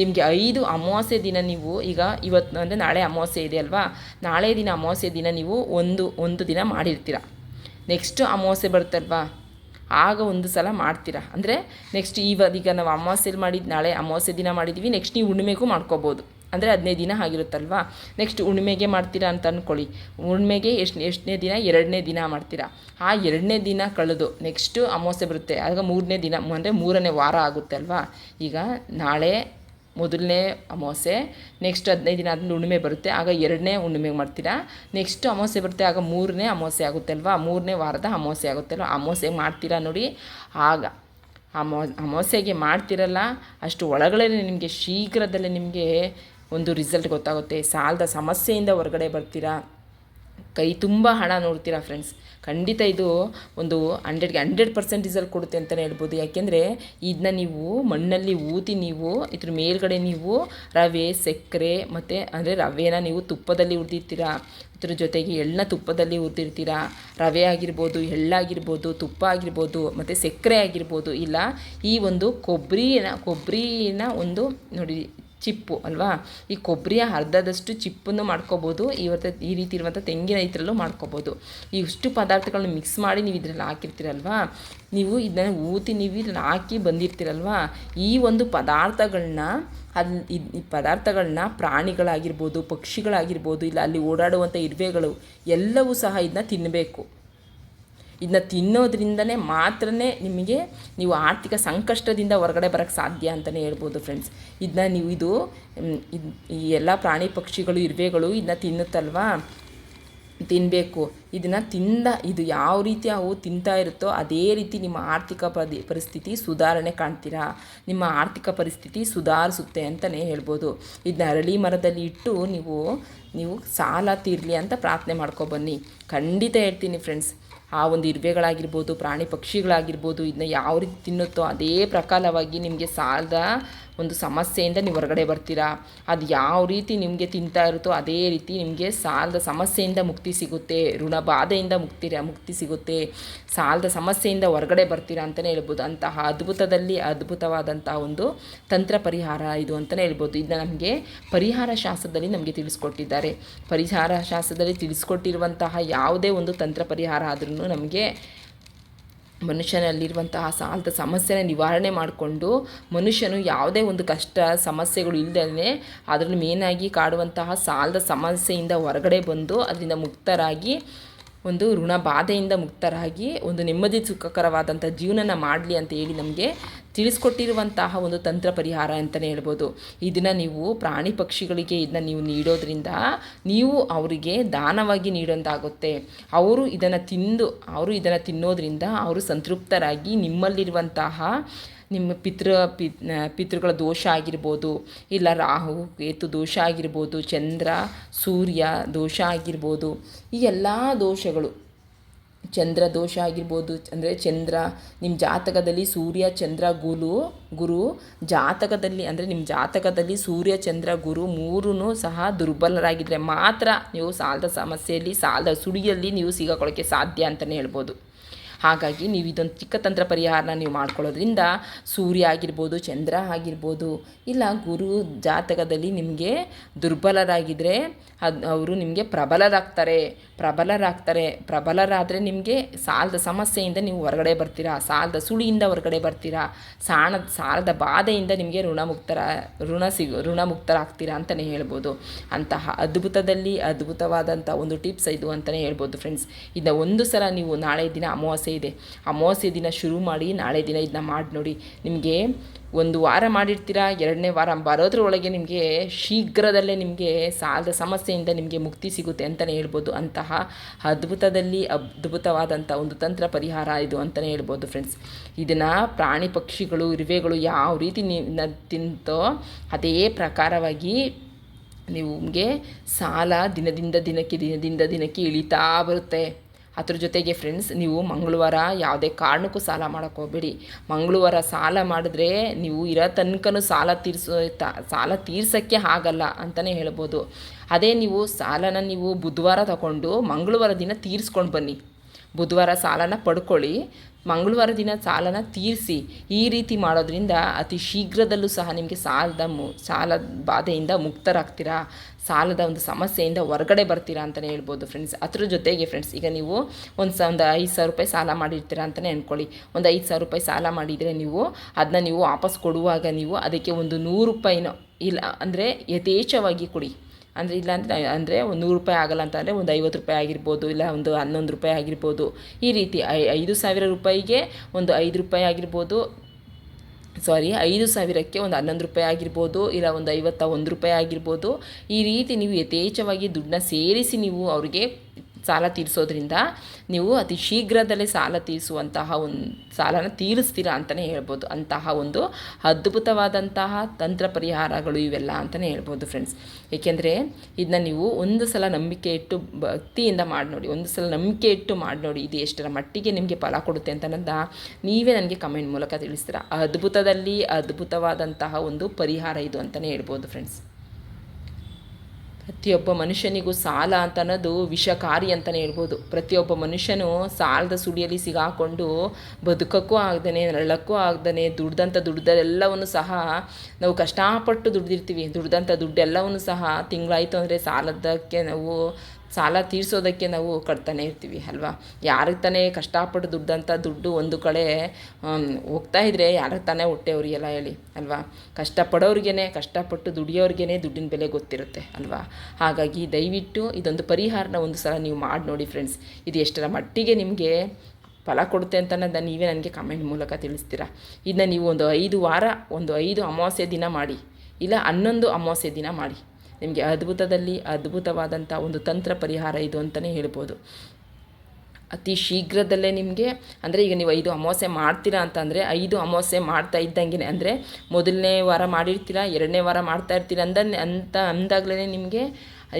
ನಿಮಗೆ ಐದು ಅಮಾವಾಸ್ಯೆ ದಿನ ನೀವು ಈಗ ಇವತ್ತು ಅಂದರೆ ನಾಳೆ ಅಮಾವಾಸ್ಯೆ ಇದೆ ಅಲ್ವಾ? ನಾಳೆ ದಿನ ಅಮಾವಾಸ್ಯೆ ದಿನ ನೀವು ಒಂದು ಒಂದು ದಿನ ಮಾಡಿರ್ತೀರ. ನೆಕ್ಸ್ಟ್ ಅಮಾವಾಸ್ಯೆ ಬರುತ್ತಲ್ವಾ? ಆಗ ಒಂದು ಸಲ ಮಾಡ್ತೀರಾ. ಅಂದರೆ ನೆಕ್ಸ್ಟ್ ಈಗ ನಾವು ಅಮಾವಾಸ್ಯೆಲಿ ಮಾಡಿದ್ದು ನಾಳೆ ಅಮಾವಾಸ್ಯೆ ದಿನ ಮಾಡಿದ್ದೀವಿ ನೆಕ್ಸ್ಟ್ ನೀವು ಹುಣ್ಣಿಮೆಗೂ ಮಾಡ್ಕೋಬೋದು. ಅಂದರೆ ಹದಿನೈದು ದಿನ ಆಗಿರುತ್ತಲ್ವಾ? ನೆಕ್ಸ್ಟ್ ಹುಣ್ಣಿಮೆಗೆ ಮಾಡ್ತೀರಾ ಅಂತ ಅಂದ್ಕೊಳ್ಳಿ ಹುಣ್ಣಿಮೆಗೆ ಎಷ್ಟು, ಎಷ್ಟನೇ ದಿನ? ಎರಡನೇ ದಿನ ಮಾಡ್ತೀರಾ. ಆ ಎರಡನೇ ದಿನ ಕಳೆದು ನೆಕ್ಸ್ಟು ಅಮಾವಾಸ್ಯೆ ಬರುತ್ತೆ. ಆಗ ಮೂರನೇ ದಿನ, ಅಂದರೆ ಮೂರನೇ ವಾರ ಆಗುತ್ತೆ ಅಲ್ವಾ? ಈಗ ನಾಳೆ ಮೊದಲನೇ ಅಮಾವಾಸ್ಯೆ ನೆಕ್ಸ್ಟ್ ಹದಿನೈದು ದಿನ ಆದ್ಮೇಲೆ ಹುಣ್ಣಿಮೆ ಬರುತ್ತೆ, ಆಗ ಎರಡನೇ ಹುಣ್ಣಿಮೆಗೆ ಮಾಡ್ತೀರಾ? ನೆಕ್ಸ್ಟ್ ಅಮಾವಾಸ್ಯೆ ಬರುತ್ತೆ, ಆಗ ಮೂರನೇ ಅಮಾವಾಸ್ಯೆ ಆಗುತ್ತೆ ಅಲ್ವಾ? ಮೂರನೇ ವಾರದ ಅಮಾವಾಸ್ಯೆ ಆಗುತ್ತೆ ಅಲ್ವಾ? ಅಮಾವಾಸ್ಯೆಗೆ ಮಾಡ್ತೀರಾ ನೋಡಿ? ಆಗ ಅಮೋ ಅಮಾವಾಸ್ಯೆಗೆ ಮಾಡ್ತಿರಲ್ಲ, ಅಷ್ಟು ಒಳಗಡೆ ನಿಮಗೆ ಶೀಘ್ರದಲ್ಲೇ ನಿಮಗೆ ಒಂದು ರಿಸಲ್ಟ್ ಗೊತ್ತಾಗುತ್ತೆ. ಸಾಲದ ಸಮಸ್ಯೆಯಿಂದ ಹೊರಗಡೆ ಬರ್ತೀರಾ? ಕೈ ತುಂಬ ಹಣ ನೋಡ್ತೀರಾ ಫ್ರೆಂಡ್ಸ್ ಖಂಡಿತ ಇದು ಒಂದು ಹಂಡ್ರೆಡ್ಗೆ ಹಂಡ್ರೆಡ್ ಪರ್ಸೆಂಟ್ ರಿಸಲ್ಟ್ ಕೊಡುತ್ತೆ ಅಂತಲೇ ಹೇಳ್ಬೋದು. ಯಾಕೆಂದರೆ ಇದನ್ನ ನೀವು ಮಣ್ಣಲ್ಲಿ ಊತಿ ನೀವು, ಇದ್ರ ಮೇಲ್ಗಡೆ ನೀವು ರವೆ, ಸಕ್ಕರೆ ಮತ್ತು ಅಂದರೆ ರವೆನ ನೀವು ತುಪ್ಪದಲ್ಲಿ ಹುರಿದಿರ್ತೀರಾ ಇದ್ರ ಜೊತೆಗೆ ಎಳ್ಳನ್ನ ತುಪ್ಪದಲ್ಲಿ ಹುರಿದಿರ್ತೀರಾ ರವೆ ಆಗಿರ್ಬೋದು ಎಳ್ಳಾಗಿರ್ಬೋದು ತುಪ್ಪ ಆಗಿರ್ಬೋದು ಮತ್ತು ಸಕ್ಕರೆ ಆಗಿರ್ಬೋದು. ಇಲ್ಲ, ಈ ಒಂದು ಕೊಬ್ಬರಿನ ಕೊಬ್ಬರಿನ ಒಂದು ನೋಡಿ ಚಿಪ್ಪು ಅಲ್ವಾ? ಈ ಕೊಬ್ಬರಿಯ ಅರ್ಧದಷ್ಟು ಚಿಪ್ಪನ್ನು ಮಾಡ್ಕೋಬೋದು. ಇವತ್ತು ಈ ರೀತಿ ಇರುವಂಥ ತೆಂಗಿನ ಇದರಲ್ಲೂ ಮಾಡ್ಕೋಬೋದು. ಈ ಇಷ್ಟು ಪದಾರ್ಥಗಳನ್ನ ಮಿಕ್ಸ್ ಮಾಡಿ ನೀವು ಇದರಲ್ಲಿ ಹಾಕಿರ್ತೀರಲ್ವಾ? ನೀವು ಇದನ್ನು ಊತಿ ನೀವು ಇದನ್ನು ಹಾಕಿ ಬಂದಿರ್ತೀರಲ್ವಾ? ಈ ಒಂದು ಪದಾರ್ಥಗಳನ್ನ ಅಲ್ಲಿ ಈ ಪದಾರ್ಥಗಳನ್ನ ಪ್ರಾಣಿಗಳಾಗಿರ್ಬೋದು, ಪಕ್ಷಿಗಳಾಗಿರ್ಬೋದು, ಇಲ್ಲ ಅಲ್ಲಿ ಓಡಾಡುವಂಥ ಇರುವೆಗಳು ಎಲ್ಲವೂ ಸಹ ಇದನ್ನ ತಿನ್ನಬೇಕು ಇದನ್ನ ತಿನ್ನೋದ್ರಿಂದನೇ ಮಾತ್ರ ನಿಮಗೆ ನೀವು ಆರ್ಥಿಕ ಸಂಕಷ್ಟದಿಂದ ಹೊರಗಡೆ ಬರೋಕ್ಕೆ ಸಾಧ್ಯ ಅಂತಲೇ ಹೇಳ್ಬೋದು ಫ್ರೆಂಡ್ಸ್ ಇದನ್ನ ನೀವು ಇದು ಈ ಎಲ್ಲ ಪ್ರಾಣಿ ಪಕ್ಷಿಗಳು, ಇರುವೆಗಳು ಇದನ್ನ ತಿನ್ನುತ್ತಲ್ವಾ? ತಿನ್ನಬೇಕು ಇದನ್ನು ತಿಂದ, ಇದು ಯಾವ ರೀತಿ ಅವು ತಿಂತಾ ಇರುತ್ತೋ ಅದೇ ರೀತಿ ನಿಮ್ಮ ಆರ್ಥಿಕ ಪದಿ, ಪರಿಸ್ಥಿತಿ ಸುಧಾರಣೆ ಕಾಣ್ತೀರಾ? ನಿಮ್ಮ ಆರ್ಥಿಕ ಪರಿಸ್ಥಿತಿ ಸುಧಾರಿಸುತ್ತೆ ಅಂತಲೇ ಹೇಳ್ಬೋದು. ಇದನ್ನ ಅರಳಿ ಮರದಲ್ಲಿ ಇಟ್ಟು ನೀವು ನೀವು ಸಾಲ ತೀರಲಿ ಅಂತ ಪ್ರಾರ್ಥನೆ ಮಾಡ್ಕೊಬನ್ನಿ ಖಂಡಿತ ಹೇಳ್ತೀನಿ ಫ್ರೆಂಡ್ಸ್ ಆ ಒಂದು ಇರುವೆಗಳಾಗಿರ್ಬೋದು ಪ್ರಾಣಿ ಪಕ್ಷಿಗಳಾಗಿರ್ಬೋದು ಇದನ್ನ ಯಾವ ರೀತಿ ತಿನ್ನುತ್ತೋ ಅದೇ ಪ್ರಕಾರವಾಗಿ ನಿಮಗೆ ಸಾಲದ ಒಂದು ಸಮಸ್ಯೆಯಿಂದ ನೀವು ಹೊರಗಡೆ ಬರ್ತೀರಾ? ಅದು ಯಾವ ರೀತಿ ನಿಮಗೆ ತಿಂತಾ ಇರುತ್ತೋ ಅದೇ ರೀತಿ ನಿಮಗೆ ಸಾಲದ ಸಮಸ್ಯೆಯಿಂದ ಮುಕ್ತಿ ಸಿಗುತ್ತೆ. ಋಣ ಬಾಧೆಯಿಂದ ಮುಕ್ತಿ ಮುಕ್ತಿ ಸಿಗುತ್ತೆ. ಸಾಲದ ಸಮಸ್ಯೆಯಿಂದ ಹೊರಗಡೆ ಬರ್ತೀರಾ ಅಂತಲೇ ಹೇಳ್ಬೋದು. ಅಂತಹ ಅದ್ಭುತದಲ್ಲಿ ಅದ್ಭುತವಾದಂತಹ ಒಂದು ತಂತ್ರ ಪರಿಹಾರ ಇದು ಅಂತಲೇ ಹೇಳ್ಬೋದು. ಇದನ್ನ ನಮಗೆ ಪರಿಹಾರ ಶಾಸ್ತ್ರದಲ್ಲಿ ನಮಗೆ ತಿಳಿಸ್ಕೊಟ್ಟಿದ್ದಾರೆ. ಪರಿಹಾರ ಶಾಸ್ತ್ರದಲ್ಲಿ ತಿಳಿಸ್ಕೊಟ್ಟಿರುವಂತಹ ಯಾವುದೇ ಒಂದು ತಂತ್ರ ಪರಿಹಾರ ಆದ್ರೂ ನಮಗೆ ಮನುಷ್ಯನಲ್ಲಿರುವಂತಹ ಸಾಲದ ಸಮಸ್ಯೆನ ನಿವಾರಣೆ ಮಾಡಿಕೊಂಡು ಮನುಷ್ಯನು ಯಾವುದೇ ಒಂದು ಕಷ್ಟ, ಸಮಸ್ಯೆಗಳು ಇಲ್ಲದೇ ಅದರಲ್ಲಿ ಮೇನಾಗಿ ಕಾಡುವಂತಹ ಸಾಲದ ಸಮಸ್ಯೆಯಿಂದ ಹೊರಗಡೆ ಬಂದು ಅದರಿಂದ ಮುಕ್ತರಾಗಿ, ಒಂದು ಋಣ ಬಾಧೆಯಿಂದ ಮುಕ್ತರಾಗಿ, ಒಂದು ನೆಮ್ಮದಿ ಸುಖಕರವಾದಂಥ ಜೀವನನ ಮಾಡಲಿ ಅಂತ ಹೇಳಿ ನಮಗೆ ತಿಳಿಸ್ಕೊಟ್ಟಿರುವಂತಹ ಒಂದು ತಂತ್ರ ಪರಿಹಾರ ಅಂತಲೇ ಹೇಳ್ಬೋದು. ಇದನ್ನು ನೀವು ಪ್ರಾಣಿ ಪಕ್ಷಿಗಳಿಗೆ ಇದನ್ನ ನೀವು ನೀಡೋದ್ರಿಂದ ನೀವು ಅವರಿಗೆ ದಾನವಾಗಿ ನೀಡೋದಾಗುತ್ತೆ. ಅವರು ಇದನ್ನು ತಿಂದು, ಅವರು ಇದನ್ನು ತಿನ್ನೋದ್ರಿಂದ ಅವರು ಸಂತೃಪ್ತರಾಗಿ ನಿಮ್ಮಲ್ಲಿರುವಂತಹ ನಿಮ್ಮ ಪಿತೃ ಪಿತೃಗಳ ದೋಷ ಆಗಿರ್ಬೋದು, ಇಲ್ಲ ರಾಹು, ಕೇತು ದೋಷ ಆಗಿರ್ಬೋದು, ಚಂದ್ರ, ಸೂರ್ಯ ದೋಷ ಆಗಿರ್ಬೋದು, ಈ ಎಲ್ಲ ದೋಷಗಳು ಚಂದ್ರ ದೋಷ ಆಗಿರ್ಬೋದು, ಅಂದರೆ ಚಂದ್ರ ನಿಮ್ಮ ಜಾತಕದಲ್ಲಿ ಸೂರ್ಯ, ಚಂದ್ರ ಗುರು ಗುರು, ಜಾತಕದಲ್ಲಿ, ಅಂದರೆ ನಿಮ್ಮ ಜಾತಕದಲ್ಲಿ ಸೂರ್ಯ, ಚಂದ್ರ, ಗುರು ಮೂರೂ ಸಹ ದುರ್ಬಲರಾಗಿದ್ದರೆ ಮಾತ್ರ ನೀವು ಸಾಲದ ಸಮಸ್ಯೆಯಲ್ಲಿ, ಸಾಲದ ಸುಳಿಯಲ್ಲಿ ನೀವು ಸಿಗಾಕೊಳ್ಳೋಕ್ಕೆ ಸಾಧ್ಯ ಅಂತಲೇ ಹೇಳ್ಬೋದು. ಹಾಗಾಗಿ ನೀವು ಇದೊಂದು ಚಿಕ್ಕ ತಂತ್ರ ಪರಿಹಾರನ ನೀವು ಮಾಡ್ಕೊಳ್ಳೋದ್ರಿಂದ ಸೂರ್ಯ ಆಗಿರ್ಬೋದು, ಚಂದ್ರ ಆಗಿರ್ಬೋದು, ಇಲ್ಲ ಗುರು ಜಾತಕದಲ್ಲಿ ನಿಮಗೆ ದುರ್ಬಲರಾಗಿದ್ದರೆ ಅದು ಅವರು ನಿಮಗೆ ಪ್ರಬಲರಾಗ್ತಾರೆ ಪ್ರಬಲರಾಗ್ತಾರೆ, ಪ್ರಬಲರಾದರೆ ನಿಮಗೆ ಸಾಲದ ಸಮಸ್ಯೆಯಿಂದ ನೀವು ಹೊರಗಡೆ ಬರ್ತೀರಾ, ಸಾಲದ ಸುಳಿಯಿಂದ ಹೊರಗಡೆ ಬರ್ತೀರಾ ಸಾಣ ಸಾಲದ ಬಾಧೆಯಿಂದ ನಿಮಗೆ ಋಣಮುಕ್ತರ, ಋಣ ಸಿಗು, ಋಣಮುಕ್ತರಾಗ್ತೀರಾ ಅಂತಲೇ ಹೇಳ್ಬೋದು. ಅಂತಹ ಅದ್ಭುತದಲ್ಲಿ ಅದ್ಭುತವಾದಂಥ ಒಂದು ಟಿಪ್ಸ್ ಇದು ಅಂತಲೇ ಹೇಳ್ಬೋದು ಫ್ರೆಂಡ್ಸ್ ಇದನ್ನ ಒಂದು ಸಲ ನೀವು ನಾಳೆ ದಿನ ಅಮಾವಾಸ್ಯೆ ಇದೆ. ಅಮಾವಾಸ್ಯೆ ದಿನ ಶುರು ಮಾಡಿ ನಾಳೆ ದಿನ ಇದನ್ನ ಮಾಡಿ ನೋಡಿ. ನಿಮಗೆ ಒಂದು ವಾರ ಮಾಡಿರ್ತೀರಾ? ಎರಡನೇ ವಾರ ಬರೋದ್ರೊಳಗೆ ನಿಮಗೆ ಶೀಘ್ರದಲ್ಲೇ ನಿಮಗೆ ಸಾಲದ ಸಮಸ್ಯೆಯಿಂದ ನಿಮಗೆ ಮುಕ್ತಿ ಸಿಗುತ್ತೆ ಅಂತಲೇ ಹೇಳ್ಬೋದು. ಅಂತಹ ಅದ್ಭುತದಲ್ಲಿ ಅದ್ಭುತವಾದಂಥ ಒಂದು ತಂತ್ರ ಪರಿಹಾರ ಇದು ಅಂತಲೇ ಹೇಳ್ಬೋದು ಫ್ರೆಂಡ್ಸ್ ಇದನ್ನು ಪ್ರಾಣಿ ಪಕ್ಷಿಗಳು, ಇರುವೆಗಳು ಯಾವ ರೀತಿ ತಿಂತೋ ಅದೇ ಪ್ರಕಾರವಾಗಿ ನಿಮಗೆ ಸಾಲ ದಿನದಿಂದ ದಿನಕ್ಕೆ ದಿನದಿಂದ ದಿನಕ್ಕೆ ಇಳಿತಾ ಬರುತ್ತೆ. ಅದ್ರ ಜೊತೆಗೆ ಫ್ರೆಂಡ್ಸ್ ನೀವು ಮಂಗಳವಾರ ಯಾವುದೇ ಕಾರಣಕ್ಕೂ ಸಾಲ ಮಾಡೋಕ್ಕೆ ಹೋಗಬೇಡಿ. ಮಂಗಳವಾರ ಸಾಲ ಮಾಡಿದ್ರೆ ನೀವು ಇರೋ ತನಕನೂ ಸಾಲ ತೀರಿಸೋ ಸಾಲ ತೀರ್ಸೋಕ್ಕೆ ಆಗಲ್ಲ ಅಂತಲೇ ಹೇಳ್ಬೋದು. ಅದೇ ನೀವು ಸಾಲನ ನೀವು ಬುಧವಾರ ತಗೊಂಡು ಮಂಗಳವಾರ ದಿನ ತೀರಿಸ್ಕೊಂಡು ಬನ್ನಿ. ಬುಧವಾರ ಸಾಲನ ಪಡ್ಕೊಳ್ಳಿ. ಮಂಗಳವಾರ ದಿನ ಸಾಲನ ತೀರಿಸಿ ಈ ರೀತಿ ಮಾಡೋದ್ರಿಂದ ಅತಿ ಶೀಘ್ರದಲ್ಲೂ ಸಹ ನಿಮಗೆ ಸಾಲದ ಮು, ಸಾಲದ ಬಾಧೆಯಿಂದ ಮುಕ್ತರಾಗ್ತೀರಾ? ಸಾಲದ ಒಂದು ಸಮಸ್ಯೆಯಿಂದ ಹೊರಗಡೆ ಬರ್ತೀರಾ ಅಂತಲೇ ಹೇಳ್ಬೋದು ಫ್ರೆಂಡ್ಸ್ ಅದ್ರ ಜೊತೆಗೆ ಫ್ರೆಂಡ್ಸ್ ಈಗ ನೀವು ಒಂದು ಸ, ಒಂದು ಐದು ಸಾವಿರ ರೂಪಾಯಿ ಸಾಲ ಮಾಡಿರ್ತೀರಾ ಅಂತಲೇ ಅಂದ್ಕೊಳ್ಳಿ ಒಂದು ಐದು ಸಾವಿರ ರೂಪಾಯಿ ಸಾಲ ಮಾಡಿದರೆ ನೀವು ಅದನ್ನ ನೀವು ವಾಪಸ್ ಕೊಡುವಾಗ ನೀವು ಅದಕ್ಕೆ ಒಂದು ನೂರು ರೂಪಾಯಿನೋ, ಇಲ್ಲ, ಅಂದರೆ ಯಥೇಚ್ಛವಾಗಿ ಕೊಡಿ. ಅಂದರೆ ಇಲ್ಲ ಅಂದರೆ ಅಂದರೆ ಒಂದು ನೂರು ರೂಪಾಯಿ ಆಗಲ್ಲ ಅಂತಂದರೆ ಒಂದು ಐವತ್ತು ರೂಪಾಯಿ ಆಗಿರ್ಬೋದು, ಇಲ್ಲ ಒಂದು ಹನ್ನೊಂದು ರೂಪಾಯಿ ಆಗಿರ್ಬೋದು. ಈ ರೀತಿ ಐ ಐದು ಸಾವಿರ ರೂಪಾಯಿಗೆ ಒಂದು ಐದು ರೂಪಾಯಿ ಆಗಿರ್ಬೋದು. ಸಾರಿ ಐದು ಸಾವಿರಕ್ಕೆ ಒಂದು ಹನ್ನೊಂದು ರೂಪಾಯಿ ಆಗಿರ್ಬೋದು, ಇಲ್ಲ ಒಂದು ಐವತ್ತ ಒಂದು ರೂಪಾಯಿ ಆಗಿರ್ಬೋದು. ಈ ರೀತಿ ನೀವು ಯಥೇಚ್ಛವಾಗಿ ದುಡ್ಡನ್ನ ಸೇರಿಸಿ ನೀವು ಅವ್ರಿಗೆ ಸಾಲ ತೀರಿಸೋದ್ರಿಂದ ನೀವು ಅತಿ ಶೀಘ್ರದಲ್ಲೇ ಸಾಲ ತೀರಿಸುವಂತಹ ಒಂದು ಸಾಲನ ತೀರಿಸ್ತೀರಾ ಅಂತಲೇ ಹೇಳ್ಬೋದು. ಅಂತಹ ಒಂದು ಅದ್ಭುತವಾದಂತಹ ತಂತ್ರ ಪರಿಹಾರಗಳು ಇವೆಲ್ಲ ಅಂತಲೇ ಹೇಳ್ಬೋದು ಫ್ರೆಂಡ್ಸ್ ಏಕೆಂದರೆ ಇದನ್ನ ನೀವು ಒಂದು ಸಲ ನಂಬಿಕೆ ಇಟ್ಟು ಭಕ್ತಿಯಿಂದ ಮಾಡಿ ನೋಡಿ, ಒಂದು ಸಲ ನಂಬಿಕೆ ಇಟ್ಟು ಮಾಡಿ ನೋಡಿ, ಇದು ಎಷ್ಟರ ಮಟ್ಟಿಗೆ ನಿಮಗೆ ಫಲ ಕೊಡುತ್ತೆ ಅಂತ ಅನ್ನೋದ ನೀವೇ ನನಗೆ ಕಮೆಂಟ್ ಮೂಲಕ ತಿಳಿಸ್ತೀರಾ. ಅದ್ಭುತದಲ್ಲಿ ಅದ್ಭುತವಾದಂತಹ ಒಂದು ಪರಿಹಾರ ಇದು ಅಂತಲೇ ಹೇಳ್ಬೋದು ಫ್ರೆಂಡ್ಸ್ ಪ್ರತಿಯೊಬ್ಬ ಮನುಷ್ಯನಿಗೂ ಸಾಲ ಅಂತ ಅನ್ನೋದು ವಿಷಕಾರಿ ಅಂತಲೇ ಹೇಳ್ಬೋದು. ಪ್ರತಿಯೊಬ್ಬ ಮನುಷ್ಯನು ಸಾಲದ ಸುಳಿಯಲ್ಲಿ ಸಿಗಾಕೊಂಡು ಬದುಕಕ್ಕೂ ಆಗ್ದೇ ನರಳಕ್ಕೂ ಆಗ್ದೇ ದುಡ್ದಂಥ ದುಡ್ಡೆಲ್ಲವನ್ನು ಸಹ ನಾವು ಕಷ್ಟಪಟ್ಟು ದುಡ್ದಿರ್ತೀವಿ. ದುಡ್ದಂಥ ದುಡ್ಡೆಲ್ಲವನ್ನು ಸಹ ತಿಂಗಳಾಯಿತು ಅಂದರೆ ಸಾಲದಕ್ಕೆ ನಾವು ಸಾಲ ತೀರಿಸೋದಕ್ಕೆ ನಾವು ಕಟ್ತಾನೆ ಇರ್ತೀವಿ, ಅಲ್ವಾ? ಯಾರಿಗೆ ತಾನೇ ಕಷ್ಟಪಟ್ಟು ದುಡ್ಡಂತ ದುಡ್ಡು ಒಂದು ಕಡೆ ಹೋಗ್ತಾ ಇದ್ದರೆ ಯಾರಿಗೆ ತಾನೇ ಹೊಟ್ಟೆ ಉರಿಯಲ್ಲ ಹೇಳಿ, ಅಲ್ವಾ? ಕಷ್ಟಪಡೋರಿಗೇ ಕಷ್ಟಪಟ್ಟು ದುಡಿಯೋರಿಗೇ ದುಡ್ಡಿನ ಬೆಲೆ ಗೊತ್ತಿರುತ್ತೆ, ಅಲ್ವಾ? ಹಾಗಾಗಿ ದಯವಿಟ್ಟು ಇದೊಂದು ಪರಿಹಾರನ ಒಂದು ಸಲ ನೀವು ಮಾಡಿ ನೋಡಿ ಫ್ರೆಂಡ್ಸ್ ಇದು ಎಷ್ಟರ ಮಟ್ಟಿಗೆ ನಿಮಗೆ ಫಲ ಕೊಡುತ್ತೆ ಅಂತ ನೀವೇ ನನಗೆ ಕಮೆಂಟ್ ಮೂಲಕ ತಿಳಿಸ್ತೀರಾ? ಇದನ್ನ ನೀವು ಒಂದು ಐದು ವಾರ, ಒಂದು ಐದು ಅಮಾವಾಸ್ಯೆ ದಿನ ಮಾಡಿ, ಇಲ್ಲ ಹನ್ನೊಂದು ಅಮಾವಾಸ್ಯೆ ದಿನ ಮಾಡಿ. ನಿಮಗೆ ಅದ್ಭುತದಲ್ಲಿ ಅದ್ಭುತವಾದಂಥ ಒಂದು ತಂತ್ರ ಪರಿಹಾರ ಇದು ಅಂತಲೇ ಹೇಳ್ಬೋದು. ಅತಿ ಶೀಘ್ರದಲ್ಲೇ ನಿಮಗೆ, ಅಂದರೆ ಈಗ ನೀವು ಐದು ಅಮಾವಾಸ್ಯೆ ಮಾಡ್ತೀರಾ ಅಂತಂದರೆ, ಐದು ಅಮಾವಾಸ್ಯೆ ಮಾಡ್ತಾ ಇದ್ದಂಗೆ ಅಂದರೆ ಮೊದಲನೇ ವಾರ ಮಾಡಿರ್ತೀರಾ, ಎರಡನೇ ವಾರ ಮಾಡ್ತಾ ಇರ್ತೀರ ಅಂದ, ಅಂತ ಅಂದಾಗಲೇ ನಿಮಗೆ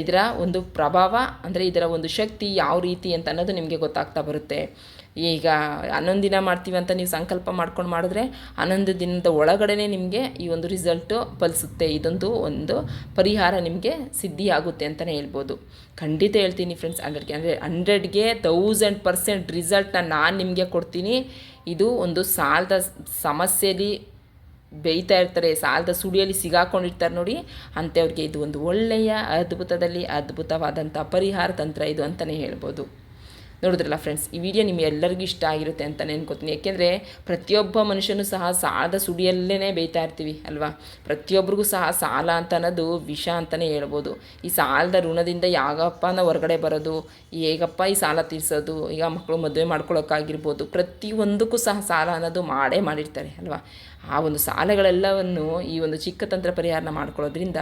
ಇದರ ಒಂದು ಪ್ರಭಾವ, ಅಂದರೆ ಇದರ ಒಂದು ಶಕ್ತಿ ಯಾವ ರೀತಿ ಅಂತ ಅನ್ನೋದು ನಿಮಗೆ ಗೊತ್ತಾಗ್ತಾ ಬರುತ್ತೆ. ಈಗ ಹನ್ನೊಂದು ದಿನ ಮಾಡ್ತೀವಿ ಅಂತ ನೀವು ಸಂಕಲ್ಪ ಮಾಡ್ಕೊಂಡು ಮಾಡಿದ್ರೆ ಹನ್ನೊಂದು ದಿನದ ಒಳಗಡೆ ನಿಮಗೆ ಈ ಒಂದು ರಿಸಲ್ಟು ಫಲಿಸುತ್ತೆ. ಇದೊಂದು ಒಂದು ಪರಿಹಾರ ನಿಮಗೆ ಸಿದ್ಧಿಯಾಗುತ್ತೆ ಅಂತಲೇ ಹೇಳ್ಬೋದು. ಖಂಡಿತ ಹೇಳ್ತೀನಿ ಫ್ರೆಂಡ್ಸ್ ಹಂಡ್ರೆಡ್ಗೆ ಅಂದರೆ ಹಂಡ್ರೆಡ್ಗೆ ತೌಸಂಡ್ ಪರ್ಸೆಂಟ್ ರಿಸಲ್ಟ್ನ ನಾನು ನಿಮಗೆ ಕೊಡ್ತೀನಿ. ಇದು ಒಂದು ಸಾಲದ ಸಮಸ್ಯೆಯಲ್ಲಿ ಬೇಯ್ತಾ ಇರ್ತಾರೆ, ಸಾಲದ ಸುಡಿಯಲ್ಲಿ ಸಿಗಾಕೊಂಡಿರ್ತಾರೆ ನೋಡಿ. ಅಂಥವ್ರಿಗೆ ಇದು ಒಂದು ಒಳ್ಳೆಯ, ಅದ್ಭುತದಲ್ಲಿ ಅದ್ಭುತವಾದಂಥ ಪರಿಹಾರ ತಂತ್ರ ಇದು ಅಂತಲೇ ಹೇಳ್ಬೋದು. ನೋಡಿದ್ರಲ್ಲ ಫ್ರೆಂಡ್ಸ್ ಈ ವಿಡಿಯೋ ನಿಮಗೆ ಎಲ್ಲರಿಗೂ ಇಷ್ಟ ಆಗಿರುತ್ತೆ ಅಂತ ನೆನ್ಕೋತೀನಿ. ಯಾಕೆಂದರೆ ಪ್ರತಿಯೊಬ್ಬ ಮನುಷ್ಯನೂ ಸಹ ಸಾಲದ ಸುಡಿಯಲ್ಲೇ ಬೇಯ್ತಾ ಇರ್ತೀವಿ, ಅಲ್ವಾ? ಪ್ರತಿಯೊಬ್ಬರಿಗೂ ಸಹ ಸಾಲ ಅಂತ ಅನ್ನೋದು ವಿಷ ಅಂತಲೇ ಹೇಳ್ಬೋದು. ಈ ಸಾಲದ ಋಣದಿಂದ ಯಾಗಪ್ಪ ನಾವು ಹೊರಗಡೆ ಬರೋದು ಹೇಗಪ್ಪ ಈ ಸಾಲ ತೀರಿಸೋದು, ಈಗ ಮಕ್ಕಳು ಮದುವೆ ಮಾಡ್ಕೊಳ್ಳೋಕ್ಕಾಗಿರ್ಬೋದು ಪ್ರತಿಯೊಂದಕ್ಕೂ ಸಹ ಸಾಲ ಅನ್ನೋದು ಮಾಡೇ ಮಾಡಿರ್ತಾರೆ, ಅಲ್ವಾ? ಆ ಒಂದು ಸಾಲಗಳೆಲ್ಲವನ್ನು ಈ ಒಂದು ಚಿಕ್ಕ ತಂತ್ರ ಪರಿಹಾರನ ಮಾಡ್ಕೊಳ್ಳೋದ್ರಿಂದ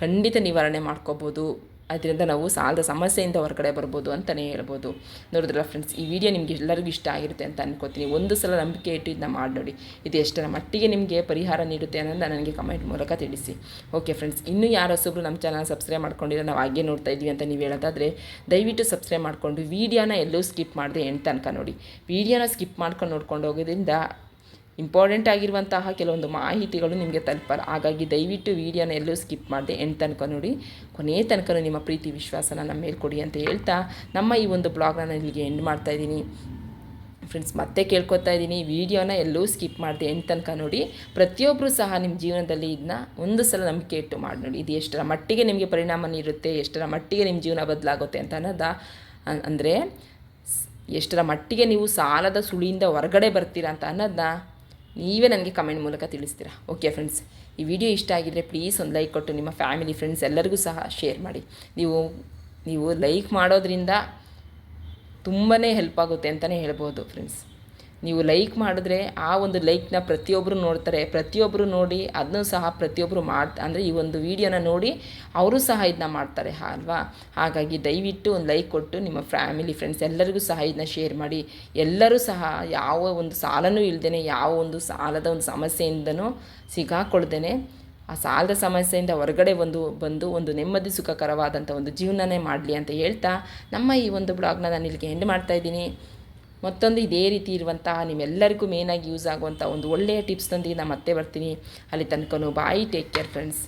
ಖಂಡಿತ ನಿವಾರಣೆ ಮಾಡ್ಕೋಬೋದು. ಅದರಿಂದ ನಾವು ಸಾಲದ ಸಮಸ್ಯೆಯಿಂದ ಹೊರಗಡೆ ಬರ್ಬೋದು ಅಂತಲೇ ಹೇಳ್ಬೋದು. ನೋಡಿದ್ರಲ್ಲ ಫ್ರೆಂಡ್ಸ್ ಈ ವಿಡಿಯೋ ನಿಮಗೆ ಎಲ್ಲರಿಗೂ ಇಷ್ಟ ಆಗಿರುತ್ತೆ ಅಂತ ಅನ್ಕೋತೀನಿ. ಒಂದು ಸಲ ನಂಬಿಕೆ ಇಟ್ಟು ಇದನ್ನ ಮಾಡಿ ನೋಡಿ. ಇದು ಎಷ್ಟರ ಮಟ್ಟಿಗೆ ನಿಮಗೆ ಪರಿಹಾರ ನೀಡುತ್ತೆ ಅನ್ನೋದು ನನಗೆ ಕಮೆಂಟ್ ಮೂಲಕ ತಿಳಿಸಿ. ಓಕೆ ಫ್ರೆಂಡ್ಸ್ ಇನ್ನೂ ಯಾರು ಹೊಸಬ್ರು ನಮ್ಮ ಚಾನಲ್ ಸಬ್ಸ್ಕ್ರೈಬ್ ಮಾಡ್ಕೊಂಡಿರೋ ನಾವು ಹಾಗೆ ನೋಡ್ತಾ ಇದ್ವಿ ಅಂತ ನೀವು ಹೇಳೋದಾದರೆ, ದಯವಿಟ್ಟು ಸಬ್ಸ್ಕ್ರೈಬ್ ಮಾಡಿಕೊಂಡು ವೀಡಿಯೋನ ಎಲ್ಲೂ ಸ್ಕಿಪ್ ಮಾಡಿದೆ ಎಂಟು ತನಕ ನೋಡಿ. ವೀಡಿಯೋನ ಸ್ಕಿಪ್ ಮಾಡ್ಕೊಂಡು ನೋಡ್ಕೊಂಡು ಹೋಗೋದ್ರಿಂದ ಇಂಪಾರ್ಟೆಂಟ್ ಆಗಿರುವಂತಹ ಕೆಲವೊಂದು ಮಾಹಿತಿಗಳು ನಿಮಗೆ ತಲುಪಲ್ಲ. ಹಾಗಾಗಿ ದಯವಿಟ್ಟು ವೀಡಿಯೋನ ಎಲ್ಲೂ ಸ್ಕಿಪ್ ಮಾಡಿದೆ ಎಂಡ್ ತನಕ ನೋಡಿ. ಕೊನೆಯ ತನಕ ನಿಮ್ಮ ಪ್ರೀತಿ ವಿಶ್ವಾಸನ ನಮ್ಮ ಮೇಲೆ ಕೊಡಿ ಅಂತ ಹೇಳ್ತಾ ನಮ್ಮ ಈ ಒಂದು ಬ್ಲಾಗ್ನ ನಾನು ಇಲ್ಲಿಗೆ ಎಂಡ್ ಮಾಡ್ತಾ ಇದ್ದೀನಿ. ಫ್ರೆಂಡ್ಸ್ ಮತ್ತೆ ಕೇಳ್ಕೊತಾ ಇದ್ದೀನಿ. ವೀಡಿಯೋನ ಎಲ್ಲೂ ಸ್ಕಿಪ್ ಮಾಡಿದೆ ಎಂಡ್ ತನಕ ನೋಡಿ. ಪ್ರತಿಯೊಬ್ಬರು ಸಹ ನಿಮ್ಮ ಜೀವನದಲ್ಲಿ ಇದನ್ನ ಒಂದು ಸಲ ನಂಬಿಕೆ ಇಟ್ಟು ಮಾಡಿ ನೋಡಿ. ಇದು ಎಷ್ಟರ ಮಟ್ಟಿಗೆ ನಿಮಗೆ ಪರಿಣಾಮ ನೀಡುತ್ತೆ ಎಷ್ಟರ ಮಟ್ಟಿಗೆ ನಿಮ್ಮ ಜೀವನ ಬದಲಾಗುತ್ತೆ ಅಂತ ಅನ್ನೋದ ಅಂದರೆ ಎಷ್ಟರ ಮಟ್ಟಿಗೆ ನೀವು ಸಾಲದ ಸುಳಿಯಿಂದ ಹೊರಗಡೆ ಬರ್ತೀರಾ ಅಂತ ಅನ್ನೋದನ್ನ ನೀವೇ ನನಗೆ ಕಮೆಂಟ್ ಮೂಲಕ ತಿಳಿಸ್ತೀರಾ? ಓಕೆ ಫ್ರೆಂಡ್ಸ್ ಈ ವಿಡಿಯೋ ಇಷ್ಟ ಆಗಿದ್ದರೆ ಪ್ಲೀಸ್ ಒಂದು ಲೈಕ್ ಕೊಟ್ಟು ನಿಮ್ಮ ಫ್ಯಾಮಿಲಿ ಫ್ರೆಂಡ್ಸ್ ಎಲ್ಲರಿಗೂ ಸಹ ಶೇರ್ ಮಾಡಿ. ನೀವು ನೀವು ಲೈಕ್ ಮಾಡೋದ್ರಿಂದ ತುಂಬಾ ಹೆಲ್ಪ್ ಆಗುತ್ತೆ ಅಂತಲೇ ಹೇಳ್ಬೋದು ಫ್ರೆಂಡ್ಸ್ ನೀವು ಲೈಕ್ ಮಾಡಿದ್ರೆ ಆ ಒಂದು ಲೈಕ್ನ ಪ್ರತಿಯೊಬ್ಬರು ನೋಡ್ತಾರೆ. ಪ್ರತಿಯೊಬ್ಬರು ನೋಡಿ ಅದನ್ನು ಸಹ ಪ್ರತಿಯೊಬ್ಬರು ಮಾಡ್, ಅಂದರೆ ಈ ಒಂದು ವಿಡಿಯೋನ ನೋಡಿ ಅವರು ಸಹ ಇದನ್ನ ಮಾಡ್ತಾರೆ ಅಲ್ವಾ? ಹಾಗಾಗಿ ದಯವಿಟ್ಟು ಒಂದು ಲೈಕ್ ಕೊಟ್ಟು ನಿಮ್ಮ ಫ್ಯಾಮಿಲಿ ಫ್ರೆಂಡ್ಸ್ ಎಲ್ಲರಿಗೂ ಸಹ ಇದನ್ನ ಶೇರ್ ಮಾಡಿ. ಎಲ್ಲರೂ ಸಹ ಯಾವ ಒಂದು ಸಾಲನೂ ಇಲ್ದೇ ಯಾವ ಒಂದು ಸಾಲದ ಒಂದು ಸಮಸ್ಯೆಯಿಂದನೂ ಸಿಗಾಕೊಳ್ದೇ ಆ ಸಾಲದ ಸಮಸ್ಯೆಯಿಂದ ಹೊರಗಡೆ ಒಂದು, ಬಂದು ಒಂದು ನೆಮ್ಮದಿ ಸುಖಕರವಾದಂಥ ಒಂದು ಜೀವನನೇ ಮಾಡಲಿ ಅಂತ ಹೇಳ್ತಾ ನಮ್ಮ ಈ ಒಂದು ಬ್ಲಾಗ್ನ ನಾನು ಇಲ್ಲಿಗೆ ಎಂಡ್ ಮಾಡ್ತಾಯಿದ್ದೀನಿ ಮತ್ತೊಂದು ಇದೇ ರೀತಿ ಇರುವಂತಹ ನಿಮ್ಮೆಲ್ಲರಿಗೂ ಮೇನಾಗಿ ಯೂಸ್ ಆಗುವಂಥ ಒಂದು ಒಳ್ಳೆಯ ಟಿಪ್ಸ್ನೊಂದಿಗೆ ನಾನು ಮತ್ತೆ ಬರ್ತೀನಿ. ಅಲ್ಲಿ ತನಕನೂ ಬಾಯ್ ಟೇಕ್ ಕೇರ್ ಫ್ರೆಂಡ್ಸ್